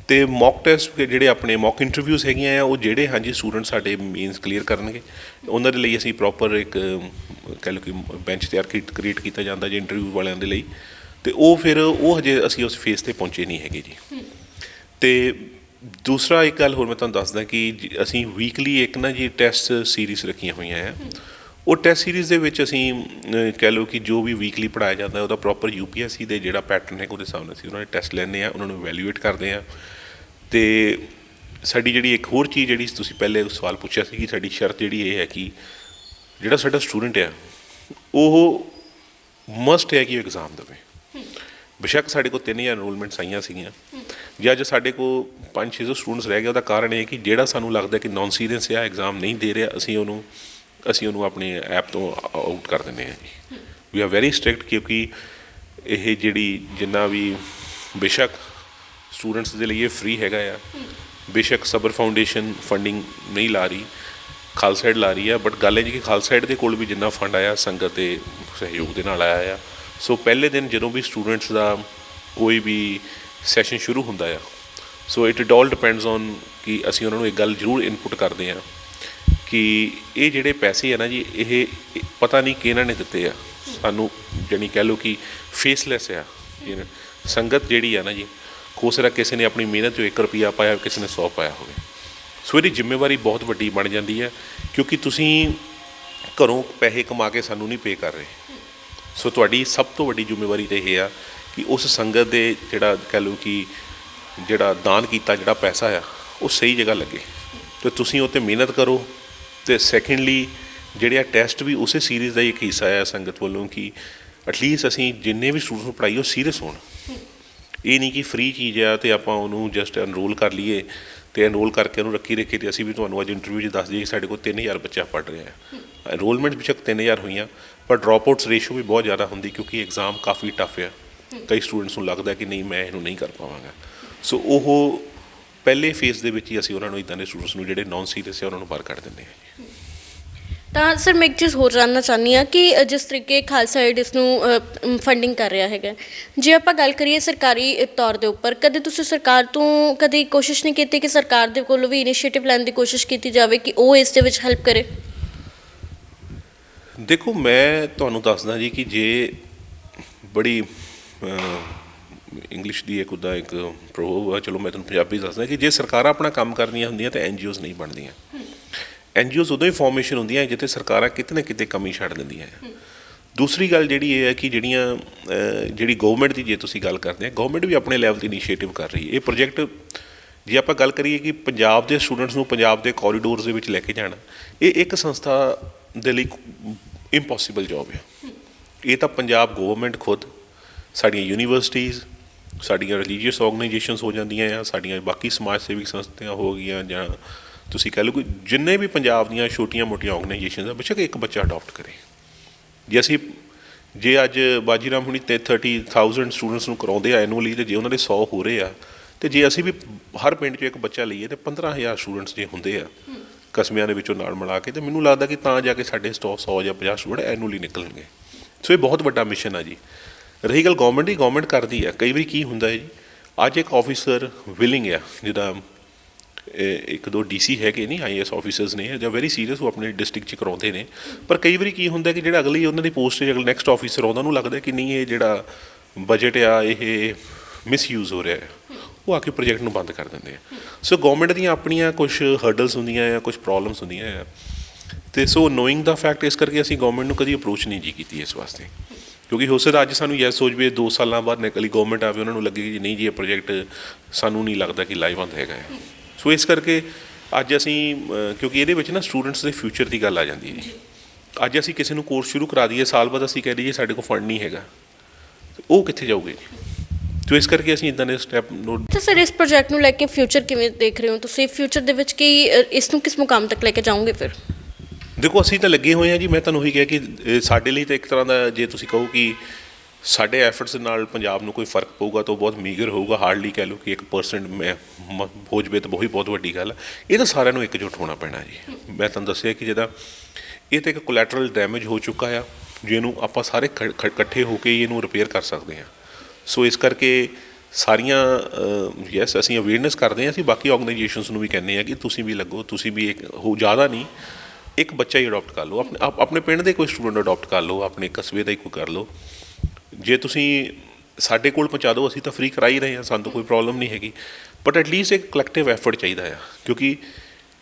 ਤੇ ਮੌਕ ਟੈਸਟ ਜਿਹੜੇ ਆਪਣੇ ਮੌਕ ਇੰਟਰਵਿਊਜ਼ ਹੈਗੀਆਂ ਆ ਉਹ ਜਿਹੜੇ ਹਾਂਜੀ ਸਟੂਡੈਂਟ ਸਾਡੇ ਮੇਨਸ ਕਲੀਅਰ ਕਰਨਗੇ। ਉਹਨਾਂ ਦੇ ਲਈ ਅਸੀਂ ਪ੍ਰੋਪਰ ਇੱਕ ਕਹਿ ਲਓ ਕਿ ਬੈਂਚ ਤਿਆਰ ਕ੍ਰੀਏਟ ਕੀਤਾ ਜਾਂਦਾ ਜੀ ਇੰਟਰਵਿਊ ਵਾਲਿਆਂ ਦੇ ਲਈ। ਤੇ ਉਹ ਫਿਰ ਉਹ ਹਜੇ ਅਸੀਂ ਉਸ ਫੇਸ ਤੇ ਪਹੁੰਚੇ ਨਹੀਂ ਹੈਗੇ ਜੀ। ਤੇ ਦੂਸਰਾ ਇੱਕ ਗੱਲ ਹੋਰ ਮੈਂ ਤੁਹਾਨੂੰ ਦੱਸਦਾ ਕਿ ਅਸੀਂ ਵੀਕਲੀ ਇੱਕ ਨਾ ਜੀ ਟੈਸਟ ਸੀਰੀਜ਼ ਰੱਖੀਆਂ ਹੋਈਆਂ ਆ। ਉਹ ਟੈਸਟ ਸੀਰੀਜ਼ ਦੇ ਵਿੱਚ ਅਸੀਂ ਕਹਿ ਲਓ ਕਿ ਜੋ ਵੀ ਵੀਕਲੀ ਪੜਾਇਆ ਜਾਂਦਾ ਉਹਦਾ ਪ੍ਰੋਪਰ ਯੂਪੀਐਸਸੀ ਦੇ ਜਿਹੜਾ ਪੈਟਰਨ ਹੈ ਉਹਦੇ ਹਿਸਾਬ ਨਾਲ ਅਸੀਂ ਉਹਨਾਂ ਦੇ ਟੈਸਟ ਲੈਂਦੇ ਆ ਉਹਨਾਂ ਨੂੰ ਇਵੈਲੂਏਟ ਕਰਦੇ ਆ ਤੇ ਸਾਡੀ ਜਿਹੜੀ ਇੱਕ ਹੋਰ ਚੀਜ਼ ਜਿਹੜੀ ਤੁਸੀਂ ਪਹਿਲੇ ਸਵਾਲ ਪੁੱਛਿਆ ਸੀ ਕਿ ਸਾਡੀ ਸ਼ਰਤ ਜਿਹੜੀ ਇਹ ਹੈ ਕਿ ਜਿਹੜਾ ਸਾਡਾ ਸਟੂਡੈਂਟ ਆ, ਉਹ ਮਸਟ ਹੈ ਕਿ ਉਹ ਐਗਜ਼ਾਮ ਦੇਵੇ। ਬੇਸ਼ੱਕ ਸਾਡੇ ਕੋਲ 3000 ਐਨਰੋਲਮੈਂਟਸ ਆਈਆਂ ਸੀਗੀਆਂ, ਜੇ ਅੱਜ ਸਾਡੇ ਕੋਲ 5-600 ਸਟੂਡੈਂਟਸ ਰਹਿ ਗਏ, ਉਹਦਾ ਕਾਰਨ ਇਹ ਹੈ ਕਿ ਜਿਹੜਾ ਸਾਨੂੰ ਲੱਗਦਾ ਕਿ ਨਾਨ ਸੀਰੀਅਸ ਆ ਐਗਜ਼ਾਮ ਨਹੀਂ ਦੇ ਰਿਹਾ, ਅਸੀਂ ਉਹਨੂੰ ਅਸੀਂ ਉਹਨੂੰ ਆਪਣੇ ਐਪ ਤੋਂ ਆਊਟ ਕਰ ਦਿੰਦੇ ਹਾਂ ਜੀ। ਵੀ ਆਰ ਵੈਰੀ ਸਟ੍ਰਿਕਟ ਕਿਉਂਕਿ ਇਹ ਜਿਹੜੀ ਜਿੰਨਾ ਵੀ ਬੇਸ਼ੱਕ ਸਟੂਡੈਂਟਸ ਦੇ ਲਈ ਇਹ ਫ੍ਰੀ ਹੈਗਾ ਆ, ਬੇਸ਼ੱਕ ਸਬਰ ਫਾਊਂਡੇਸ਼ਨ ਫੰਡਿੰਗ ਨਹੀਂ ਲਾ ਰਹੀ, ਖਾਲਸਾ ਏਡ ਲਾ ਰਹੀ ਆ ਬਟ ਗੱਲ ਇਹ ਜੀ ਕਿ ਖਾਲਸਾ ਏਡ ਦੇ ਕੋਲ ਵੀ ਜਿੰਨਾ ਫੰਡ ਆਇਆ, ਸੰਗਤ ਦੇ ਸਹਿਯੋਗ ਦੇ ਨਾਲ ਆਇਆ ਆ। ਸੋ ਪਹਿਲੇ ਦਿਨ ਜਦੋਂ ਵੀ ਸਟੂਡੈਂਟਸ ਦਾ ਕੋਈ ਵੀ ਸੈਸ਼ਨ ਸ਼ੁਰੂ ਹੁੰਦਾ ਆ so it it all depends on ਕਿ ਅਸੀਂ ਉਹਨਾਂ ਨੂੰ ਇੱਕ ਗੱਲ ਜ਼ਰੂਰ ਇਨਪੁਟ ਕਰਦੇ ਆ ਕਿ ਇਹ ਜਿਹੜੇ ਪੈਸੇ ਆ ਨਾ ਜੀ, ਇਹ ਪਤਾ ਨਹੀਂ ਕਿਹਨਾਂ ਨੇ ਦਿੱਤੇ ਆ। ਸਾਨੂੰ ਜਾਣੀ ਕਹਿ ਲਓ ਕਿ ਫੇਸਲੈਸ ਆ। ਇਹ ਸੰਗਤ ਜਿਹੜੀ ਆ ਨਾ ਜੀ ਹੋ ਕਿਸੇ ਨੇ ਆਪਣੀ ਮਿਹਨਤ ਚੋਂ 1 ਰੁਪਿਆ ਪਾਇਆ, ਕਿਸੇ ਨੇ 100 ਪਾਇਆ ਹੋਵੇ। ਸੋ ਇਹਦੀ ਜ਼ਿੰਮੇਵਾਰੀ ਬਹੁਤ ਵੱਡੀ ਬਣ ਜਾਂਦੀ ਹੈ ਕਿਉਂਕਿ ਤੁਸੀਂ ਘਰੋਂ ਪੈਸੇ ਕਮਾ ਕੇ ਸਾਨੂੰ ਨਹੀਂ ਪੇ ਕਰ ਰਹੇ। ਸੋ ਤੁਹਾਡੀ ਸਭ ਤੋਂ ਵੱਡੀ ਜ਼ਿੰਮੇਵਾਰੀ ਤੇ ਇਹ ਆ ਕਿ ਉਸ ਸੰਗਤ ਦੇ ਜਿਹੜਾ ਕਹਿ ਲਓ ਕਿ ਜਿਹੜਾ ਦਾਨ ਕੀਤਾ, ਜਿਹੜਾ ਪੈਸਾ ਆ, ਉਹ ਸਹੀ ਜਗ੍ਹਾ ਲੱਗੇ। ਤੇ ਤੁਸੀਂ ਉਹ ਤੇ ਮਿਹਨਤ ਕਰੋ ਤੇ ਸੈਕੰਡਲੀ ਜਿਹੜੇ ਟੈਸਟ ਵੀ ਉਸੇ ਸੀਰੀਜ਼ ਦਾ ਹੀ ਇੱਕ ਹਿੱਸਾ ਆ ਸੰਗਤ ਵੱਲੋਂ ਕਿ ਐਟਲੀਸਟ ਅਸੀਂ ਜਿੰਨੇ ਵੀ ਸਟੂਡੈਂਟਸ ਨੂੰ ਉਹ ਸੀਰੀਅਸ ਹੋਣ। ਇਹ ਨਹੀਂ ਕਿ ਫ੍ਰੀ ਚੀਜ਼ ਆ ਤੇ ਆਪਾਂ ਉਹਨੂੰ ਜਸਟ ਐਨਰੋਲ ਕਰ ਲਈਏ ਤੇ ਐਨਰੋਲ ਕਰਕੇ ਉਹਨੂੰ ਰੱਖੀ ਰੱਖੀ ਤੇ ਅਸੀਂ ਵੀ ਤੁਹਾਨੂੰ ਅੱਜ ਇੰਟਰਵਿਊ 'ਚ ਦੱਸ ਦਈਏ ਕਿ ਸਾਡੇ ਕੋਲ 3000 ਬੱਚਾ ਪੜ੍ਹ ਰਿਹਾ ਹੈ। ਐਨਰੋਲਮੈਂਟ ਬੇਸ਼ੱਕ 3000 ਹੋਈਆਂ ਪਰ ਡ੍ਰੌਪ ਆਊਟਸ ਰੇਸ਼ੋ ਵੀ ਬਹੁਤ ਜ਼ਿਆਦਾ ਹੁੰਦੀ ਕਿਉਂਕਿ ਐਗਜ਼ਾਮ ਕਾਫੀ ਟਫ ਆ। ਕਈ ਸਟੂਡੈਂਟਸ ਨੂੰ ਲੱਗਦਾ ਕਿ ਨਹੀਂ ਮੈਂ ਇਹਨੂੰ ਨਹੀਂ ਕਰ ਪਾਵਾਂਗਾ। ਸੋ ਉਹ ਪਹਿਲੇ ਫੇਸ ਦੇ ਵਿੱਚ ਹੀ ਅਸੀਂ ਉਹਨਾਂ ਨੂੰ ਇਦਾਂ ਦੇ ਸਟੂਡੈਂਟਸ ਨੂੰ ਜਿਹੜੇ ਨਾਨ ਸੀਰੀਅਸ ਆ ਉਹਨਾਂ ਨੂੰ ਬਾਹਰ ਕੱਢ ਦਿੰਦੇ ਹਾਂ। ਤਾਂ ਸਰ ਮੈਂ ਇੱਕ ਚੀਜ਼ ਹੋਰ ਜਾਣਨਾ ਚਾਹੁੰਦੀ ਹਾਂ ਕਿ ਜਿਸ ਤਰੀਕੇ ਖਾਲਸਾ ਏਡ ਇਸ ਨੂੰ ਫੰਡਿੰਗ ਕਰ ਰਿਹਾ ਹੈਗਾ ਜੇ ਆਪਾਂ ਗੱਲ ਕਰੀਏ ਸਰਕਾਰੀ ਤੌਰ ਦੇ ਉੱਪਰ ਕਦੇ ਤੁਸੀਂ ਸਰਕਾਰ ਤੋਂ ਕਦੇ ਕੋਸ਼ਿਸ਼ ਨਹੀਂ ਕੀਤੀ ਕਿ ਸਰਕਾਰ ਦੇ ਕੋਲੋਂ ਵੀ ਇਨੀਸ਼ੀਏਟਿਵ ਲੈਣ ਦੀ ਕੋਸ਼ਿਸ਼ ਕੀਤੀ ਜਾਵੇ ਕਿ ਉਹ ਇਸ ਦੇ ਵਿੱਚ ਹੈਲਪ ਕਰੇ? ਦੇਖੋ ਮੈਂ ਤੁਹਾਨੂੰ ਦੱਸਦਾ ਜੀ ਕਿ ਜੇ ਬੜੀ ਇੰਗਲਿਸ਼ ਦੀ ਇੱਕ ਉਹਦਾ ਇੱਕ ਪ੍ਰੋਵਰਬ ਆ, ਚਲੋ ਮੈਂ ਤੁਹਾਨੂੰ ਪੰਜਾਬੀ 'ਚ ਦੱਸਦਾ ਕਿ ਜੇ ਸਰਕਾਰਾਂ ਆਪਣਾ ਕੰਮ ਕਰਨੀਆਂ ਹੁੰਦੀਆਂ ਤਾਂ ਐਨਜੀਓਜ਼ ਨਹੀਂ ਬਣਦੀਆਂ। ਐਨਜੀਓਜ਼ ਉਦੋਂ ਹੀ ਫਾਰਮੇਸ਼ਨ ਹੁੰਦੀਆਂ ਜਿੱਥੇ ਸਰਕਾਰਾਂ ਕਿਤੇ ਨਾ ਕਿਤੇ ਕਮੀ ਛੱਡ ਦਿੰਦੀਆਂ ਦੂਸਰੀ ਗੱਲ ਜਿਹੜੀ ਇਹ ਹੈ ਕਿ ਜਿਹੜੀਆਂ ਜਿਹੜੀ ਗਵਰਨਮੈਂਟ ਦੀ ਜੇ ਤੁਸੀਂ ਗੱਲ ਕਰਦੇ ਆ ਗਵਰਨਮੈਂਟ ਵੀ ਆਪਣੇ ਲੈਵਲ ਤੇ ਇਨੀਸ਼ੀਏਟਿਵ ਕਰ ਰਹੀ ਹੈ। ਇਹ ਪ੍ਰੋਜੈਕਟ ਜੇ ਆਪਾਂ ਗੱਲ ਕਰੀਏ ਕਿ ਪੰਜਾਬ ਦੇ ਸਟੂਡੈਂਟਸ ਨੂੰ ਪੰਜਾਬ ਦੇ ਕੋਰੀਡੋਰਸ ਦੇ ਵਿੱਚ ਲੈ ਕੇ ਜਾਣਾ, ਇਹ ਇੱਕ ਸੰਸਥਾ ਦੇ ਲਈ ਇੰਪੋਸੀਬਲ ਜੌਬ ਹੈ ਇਹ ਤਾਂ ਪੰਜਾਬ ਗਵਰਨਮੈਂਟ ਖੁਦ, ਸਾਡੀਆਂ ਯੂਨੀਵਰਸਿਟੀਜ਼ ਸਾਡੀਆਂ ਰਿਲੀਜੀਅਸ ਆਰਗੇਨਾਈਜੇਸ਼ਨਸ ਹੋ ਜਾਂਦੀਆਂ ਆ, ਸਾਡੀਆਂ ਬਾਕੀ ਸਮਾਜ ਸੇਵੀ ਸੰਸਥਾਵਾਂ ਹੋ ਗਈਆਂ ਜਾਂ ਤੁਸੀਂ ਕਹਿ ਲਓ ਕਿ ਜਿੰਨੇ ਵੀ ਪੰਜਾਬ ਦੀਆਂ ਛੋਟੀਆਂ-ਮੋਟੀਆਂ ਆਰਗੇਨਾਈਜੇਸ਼ਨਸ ਆ, ਬੇਸ਼ੱਕ ਇੱਕ ਬੱਚਾ ਅਡਾਪਟ ਕਰੇ। ਜੇ ਅਸੀਂ ਜੇ ਅੱਜ ਬਾਜੀਰਾਮ ਹੁਣੀ ਤੇ 30000 ਸਟੂਡੈਂਟਸ ਨੂੰ ਕਰਾਉਂਦੇ ਆ ਐਨੂਅਲੀ ਤੇ ਜੇ ਉਹਨਾਂ ਦੇ 100 ਹੋ ਰਹੇ ਆ, ਤੇ ਜੇ ਅਸੀਂ ਵੀ ਹਰ ਪਿੰਡ 'ਚੋਂ ਇੱਕ ਬੱਚਾ ਲਈਏ ਤੇ 15000 ਸਟੂਡੈਂਟਸ ਜੇ ਹੁੰਦੇ ਆ ਕਸਮਿਆਂ ਦੇ ਵਿੱਚੋਂ ਨਾਲ ਮਿਲਾ ਕੇ, ਤੇ ਮੈਨੂੰ ਲੱਗਦਾ ਕਿ ਤਾਂ ਜਾ ਕੇ ਸਾਡੇ 100 100 ਜਾਂ 50 ਸਟੂਡੈਂਟ ਐਨੂਅਲੀ ਨਿਕਲਣਗੇ। ਸੋ ਇਹ ਬਹੁਤ ਵੱਡਾ ਮਿਸ਼ਨ ਆ ਜੀ। ਰਹੀ ਗੱਲ ਗਵਰਨਮੈਂਟ ਦੀ ਗਵਰਨਮੈਂਟ ਕਰਦੀ ਆ ਕਈ ਵਾਰੀ ਕੀ ਹੁੰਦਾ ਹੈ ਜੀ, ਅੱਜ ਇੱਕ ਆਫੀਸਰ ਵਿਲਿੰਗ ਆ ਜਿਹਦਾ ਇੱਕ ਦੋ ਡੀਸੀ ਹੈਗੇ ਨਹੀਂ ਆਈਐਸ ਆਫੀਸਰਸ ਨੇ, ਜਾਂ ਵੈਰੀ ਸੀਰੀਅਸ ਉਹ ਆਪਣੇ ਡਿਸਟ੍ਰਿਕਟ ਚ ਕਰਾਉਂਦੇ ਨੇ। ਪਰ ਕਈ ਵਾਰੀ ਕੀ ਹੁੰਦਾ ਕਿ ਜਿਹੜਾ ਅਗਲੀ ਉਹਨਾਂ ਦੀ ਪੋਸਟ ਤੇ ਅਗਲਾ ਨੈਕਸਟ ਆਫੀਸਰ ਆਉਂਦਾ ਉਹਨੂੰ ਲੱਗਦਾ ਕਿ ਨਹੀਂ, ਇਹ ਜਿਹੜਾ ਬਜਟ ਆ, ਇਹ ਮਿਸਯੂਜ਼ ਹੋ ਰਿਹਾ ਹੈ। ਉਹ ਆ ਕੇ ਪ੍ਰੋਜੈਕਟ ਨੂੰ ਬੰਦ ਕਰ ਦਿੰਦੇ ਆ। ਸੋ ਗਵਰਨਮੈਂਟ ਦੀਆਂ ਆਪਣੀਆਂ ਕੁਝ ਹਰਡਲਸ ਹੁੰਦੀਆਂ ਆ ਕੁਝ ਪ੍ਰੋਬਲਮਸ ਹੁੰਦੀਆਂ ਆ। ਤੇ ਸੋ ਨੋਇੰਗ ਦਾ ਫੈਕਟ ਇਸ ਕਰਕੇ ਅਸੀਂ ਗਵਰਨਮੈਂਟ ਨੂੰ ਕਦੀ ਅਪਰੋਚ ਨਹੀਂ ਜੀ ਕੀਤੀ ਇਸ ਵਾਸਤੇ। ਕਿਉਂਕਿ ਹੋ ਸਕਦਾ ਅੱਜ ਸਾਨੂੰ ਯੈਸ ਸੋਚ ਵੀ 2 ਸਾਲਾਂ ਬਾਅਦ ਨਿਕਲੀ ਗਵਰਨਮੈਂਟ ਆਵੇ, ਉਹਨਾਂ ਨੂੰ ਲੱਗੇ ਕਿ ਨਹੀਂ ਜੀ, ਇਹ ਪ੍ਰੋਜੈਕਟ ਸਾਨੂੰ ਨਹੀਂ ਲੱਗਦਾ ਕਿ ਲਾਈਵ ਹੈਗਾ ਹੈ। ਸੋ ਇਸ ਕਰਕੇ ਅੱਜ ਅਸੀਂ ਕਿਉਂਕਿ ਇਹਦੇ ਵਿੱਚ ਨਾ ਸਟੂਡੈਂਟਸ ਦੇ ਫਿਊਚਰ ਦੀ ਗੱਲ ਆ ਜਾਂਦੀ ਹੈ ਜੀ। ਅੱਜ ਅਸੀਂ ਕਿਸੇ ਨੂੰ ਕੋਰਸ ਸ਼ੁਰੂ ਕਰਾ ਦਈਏ, ਸਾਲ ਬਾਅਦ ਅਸੀਂ ਕਹਿ ਦਈਏ ਸਾਡੇ ਕੋਲ ਫੰਡ ਨਹੀਂ ਹੈਗਾ ਉਹ ਕਿੱਥੇ ਜਾਊਗੇ ਜੀ? ਸੋ ਇਸ ਕਰਕੇ ਅਸੀਂ ਇਦਾਂ ਦੇ ਸਟੈਪ ਨੋਟ ਤਾਂ ਸਰ, ਇਸ ਪ੍ਰੋਜੈਕਟ ਨੂੰ ਲੈ ਕੇ ਫਿਊਚਰ ਕਿਵੇਂ ਦੇਖ ਰਹੇ ਹੋ ਤੁਸੀਂ? ਫਿਊਚਰ ਦੇ ਵਿੱਚ ਕੀ ਇਸ ਨੂੰ ਕਿਸ ਮੁਕਾਮ ਤੱਕ ਲੈ ਕੇ ਜਾਓਗੇ ਫਿਰ? ਦੇਖੋ, ਅਸੀਂ ਤਾਂ ਲੱਗੇ ਹੋਏ ਹਾਂ ਜੀ, ਮੈਂ ਤੁਹਾਨੂੰ ਉਹੀ ਕਿਹਾ ਕਿ ਸਾਡੇ ਲਈ ਤਾਂ ਇੱਕ ਤਰ੍ਹਾਂ ਦਾ ਜੇ ਤੁਸੀਂ ਕਹੋ ਕਿ ਸਾਡੇ ਐਫਰਟਸ ਨਾਲ ਪੰਜਾਬ ਨੂੰ ਕੋਈ ਫ਼ਰਕ ਪਊਗਾ ਤਾਂ ਉਹ ਬਹੁਤ ਮੀਗਰ ਹੋਊਗਾ ਹਾਰਡਲੀ ਕਹਿ ਲਓ ਕਿ 1% ਮੈਂ, ਮ- ਹੋ ਜਵੇ ਤਾਂ ਉਹੀ ਬਹੁਤ ਵੱਡੀ ਗੱਲ ਹੈ ਇਹ ਤਾਂ ਸਾਰਿਆਂ ਨੂੰ ਇਕਜੁੱਟ ਹੋਣਾ ਪੈਣਾ ਜੀ। ਮੈਂ ਤੁਹਾਨੂੰ ਦੱਸਿਆ ਕਿ ਜਿਹਦਾ ਇਹ ਤਾਂ ਇੱਕ ਕੋਲੈਟਰਲ ਡੈਮੇਜ ਹੋ ਚੁੱਕਾ ਆ ਜਿਹਨੂੰ ਆਪਾਂ ਸਾਰੇ ਖ- ਖ- ਇਕੱਠੇ ਹੋ ਕੇ ਹੀ ਇਹਨੂੰ ਰਿਪੇਅਰ ਕਰ ਸਕਦੇ ਹਾਂ। ਸੋ ਇਸ ਕਰਕੇ ਸਾਰੀਆਂ ਯੈਸ ਅਸੀਂ ਅਵੇਅਰਨੈਸ ਕਰਦੇ ਹਾਂ, ਅਸੀਂ ਬਾਕੀ ਆਰਗੇਨਾਈਜੇਸ਼ਨਸ ਨੂੰ ਵੀ ਕਹਿੰਦੇ ਆ ਕਿ ਤੁਸੀਂ ਵੀ ਲੱਗੋ, ਤੁਸੀਂ ਵੀ ਇੱਕ, ਹੋ, ਜ਼ਿਆਦਾ ਨਹੀਂ ਇੱਕ ਬੱਚਾ ਹੀ ਅਡਾਪਟ ਕਰ ਲਓ। ਆਪਣੇ ਆਪਣੇ ਪਿੰਡ ਦੇ ਕੋਈ ਸਟੂਡੈਂਟ ਅਡਾਪਟ ਕਰ ਲਓ, ਆਪਣੇ ਕਸਬੇ ਦਾ ਹੀ ਕੋਈ ਕਰ ਲਓ। ਜੇ ਤੁਸੀਂ ਸਾਡੇ ਕੋਲ ਪਹੁੰਚਾ ਦਿਓ, ਅਸੀਂ ਤਾਂ ਫ੍ਰੀ ਕਰਾ ਹੀ ਰਹੇ ਹਾਂ, ਸਾਨੂੰ ਤਾਂ ਕੋਈ ਪ੍ਰੋਬਲਮ ਨਹੀਂ ਹੈਗੀ। ਬਟ ਐਟਲੀਸਟ ਇੱਕ ਕਲੈਕਟਿਵ ਐਫਰਟ ਚਾਹੀਦਾ ਆ। ਕਿਉਂਕਿ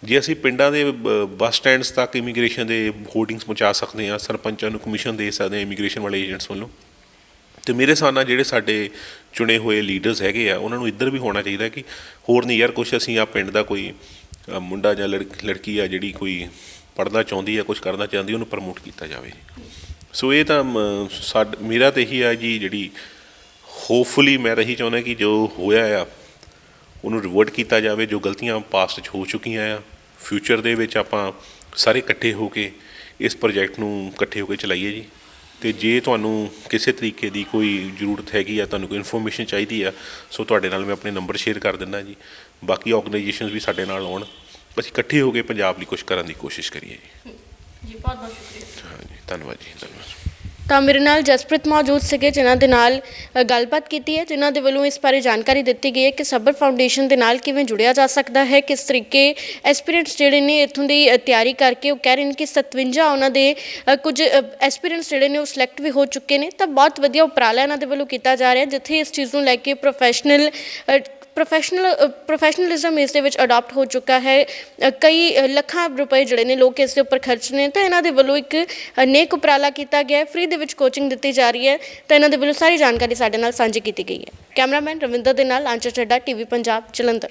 ਜੇ ਅਸੀਂ ਪਿੰਡਾਂ ਦੇ ਬ- ਬੱਸ ਸਟੈਂਡਸ ਤੱਕ ਇਮੀਗ੍ਰੇਸ਼ਨ ਦੇ ਹੋਰਡਿੰਗਸ ਪਹੁੰਚਾ ਸਕਦੇ ਹਾਂ, ਸਰਪੰਚਾਂ ਨੂੰ ਕਮਿਸ਼ਨ ਦੇ ਸਕਦੇ ਹਾਂ ਇਮੀਗ੍ਰੇਸ਼ਨ ਵਾਲੇ ਏਜੰਟਸ ਵੱਲੋਂ, ਤੇ ਮੇਰੇ ਹਿਸਾਬ ਨਾਲ ਜਿਹੜੇ ਸਾਡੇ ਚੁਣੇ ਹੋਏ ਲੀਡਰਸ ਹੈਗੇ ਆ, ਉਹਨਾਂ ਨੂੰ ਇੱਧਰ ਵੀ ਹੋਣਾ ਚਾਹੀਦਾ ਕਿ ਹੋਰ ਨਹੀਂ ਯਾਰ ਕੁਝ ਅਸੀਂ ਆ ਪਿੰਡ ਦਾ ਕੋਈ ਮੁੰਡਾ ਜਾਂ ਲੜਕ- ਲੜਕੀ ਆ ਜਿਹੜੀ ਕੋਈ ਪੜ੍ਹਨਾ ਚਾਹੁੰਦੀ ਆ ਕੁਝ ਕਰਨਾ ਚਾਹੁੰਦੀ ਉਹਨੂੰ ਪ੍ਰਮੋਟ ਕੀਤਾ ਜਾਵੇ। ਸੋ ਇਹ ਤਾਂ ਮ, ਸਾਡ ਮੇਰਾ ਤਾਂ ਇਹੀ ਆ ਜੀ ਜਿਹੜੀ ਹੋਪਫੁਲੀ ਮੈਂ ਰਹੀ ਚਾਹੁੰਦਾ ਕਿ ਜੋ ਹੋਇਆ ਆ ਉਹਨੂੰ ਰਿਵਰਟ ਕੀਤਾ ਜਾਵੇ ਜੋ ਗਲਤੀਆਂ ਪਾਸਟ 'ਚ ਹੋ ਚੁੱਕੀਆਂ ਆ ਫਿਊਚਰ ਦੇ ਵਿੱਚ ਆਪਾਂ ਸਾਰੇ ਇਕੱਠੇ ਹੋ ਕੇ ਇਸ ਪ੍ਰੋਜੈਕਟ ਨੂੰ ਇਕੱਠੇ ਹੋ ਕੇ ਚਲਾਈਏ ਜੀ। ਤੇ ਜੇ ਤੁਹਾਨੂੰ ਕਿਸੇ ਤਰੀਕੇ ਦੀ ਕੋਈ ਜ਼ਰੂਰਤ ਹੈਗੀ ਆ ਤੁਹਾਨੂੰ ਕੋਈ ਇਨਫੋਰਮੇਸ਼ਨ ਚਾਹੀਦੀ ਆ ਸੋ ਤੁਹਾਡੇ ਨਾਲ ਮੈਂ ਆਪਣੇ ਨੰਬਰ ਸ਼ੇਅਰ ਕਰ ਦਿੰਦਾ ਜੀ। ਬਾਕੀ ਆਰਗੇਨਾਈਜੇਸ਼ਨਸ ਵੀ ਸਾਡੇ ਨਾਲ ਆਉਣ। ਅਸੀਂ ਇਕੱਠੇ ਹੋ ਕੇ ਪੰਜਾਬ ਲਈ ਕੁਝ ਕਰਨ ਦੀ ਕੋਸ਼ਿਸ਼ ਕਰੀਏ ਜੀ। ਜੀ ਬਹੁਤ ਬਹੁਤ ਸ਼ੁਕਰੀਆ। ਧੰਨਵਾਦ ਜੀ ਧੰਨਵਾਦ। ਤਾਂ ਮੇਰੇ ਨਾਲ ਜਸਪ੍ਰੀਤ ਮੌਜੂਦ ਸੀਗੇ ਜਿਨ੍ਹਾਂ ਦੇ ਨਾਲ ਗੱਲਬਾਤ ਕੀਤੀ ਹੈ ਜਿਨ੍ਹਾਂ ਦੇ ਵੱਲੋਂ ਇਸ ਬਾਰੇ ਜਾਣਕਾਰੀ ਦਿੱਤੀ ਗਈ ਹੈ ਕਿ ਸਬਰ ਫਾਊਂਡੇਸ਼ਨ ਦੇ ਨਾਲ ਕਿਵੇਂ ਜੁੜਿਆ ਜਾ ਸਕਦਾ ਹੈ ਕਿਸ ਤਰੀਕੇ ਐਸਪੀਰੈਂਟਸ ਜਿਹੜੇ ਨੇ ਇੱਥੋਂ ਦੀ ਤਿਆਰੀ ਕਰਕੇ ਉਹ ਕਹਿ ਰਹੇ ਨੇ ਕਿ 57 ਉਹਨਾਂ ਦੇ ਕੁਝ ਐਸਪੀਰੈਂਟਸ ਜਿਹੜੇ ਨੇ ਉਹ ਸਿਲੈਕਟ ਵੀ ਹੋ ਚੁੱਕੇ ਨੇ। ਤਾਂ ਬਹੁਤ ਵਧੀਆ ਉਪਰਾਲਾ ਇਹਨਾਂ ਦੇ ਵੱਲੋਂ ਕੀਤਾ ਜਾ ਰਿਹਾ ਜਿੱਥੇ ਇਸ ਚੀਜ਼ ਨੂੰ ਲੈ ਕੇ ਪ੍ਰੋਫੈਸ਼ਨਲ ਪ੍ਰੋਫੈਸ਼ਨਲ ਪ੍ਰੋਫੈਸ਼ਨਲਿਜ਼ਮ ਇਸ ਦੇ ਵਿੱਚ ਅਡਾਪਟ ਹੋ ਚੁੱਕਾ ਹੈ। ਕਈ ਲੱਖਾਂ ਰੁਪਏ ਜਿਹੜੇ ਨੇ ਲੋਕ ਇਸ ਦੇ ਉੱਪਰ ਖਰਚ ਨੇ। ਤਾਂ ਇਹਨਾਂ ਦੇ ਵੱਲੋਂ ਇੱਕ ਨੇਕ ਉਪਰਾਲਾ ਕੀਤਾ ਗਿਆ ਹੈ। ਫ੍ਰੀ ਦੇ ਵਿੱਚ ਕੋਚਿੰਗ ਦਿੱਤੀ ਜਾ ਰਹੀ ਹੈ। ਤਾਂ ਇਹਨਾਂ ਦੇ ਵੱਲੋਂ ਸਾਰੀ ਜਾਣਕਾਰੀ ਸਾਡੇ ਨਾਲ ਸਾਂਝੀ ਕੀਤੀ ਗਈ ਹੈ। ਕੈਮਰਾਮੈਨ ਰਵਿੰਦਰ ਦੇ ਨਾਲ ਆਂਚਰ ਚੱਡਾ ਟੀਵੀ ਪੰਜਾਬ, ਜਲੰਧਰ।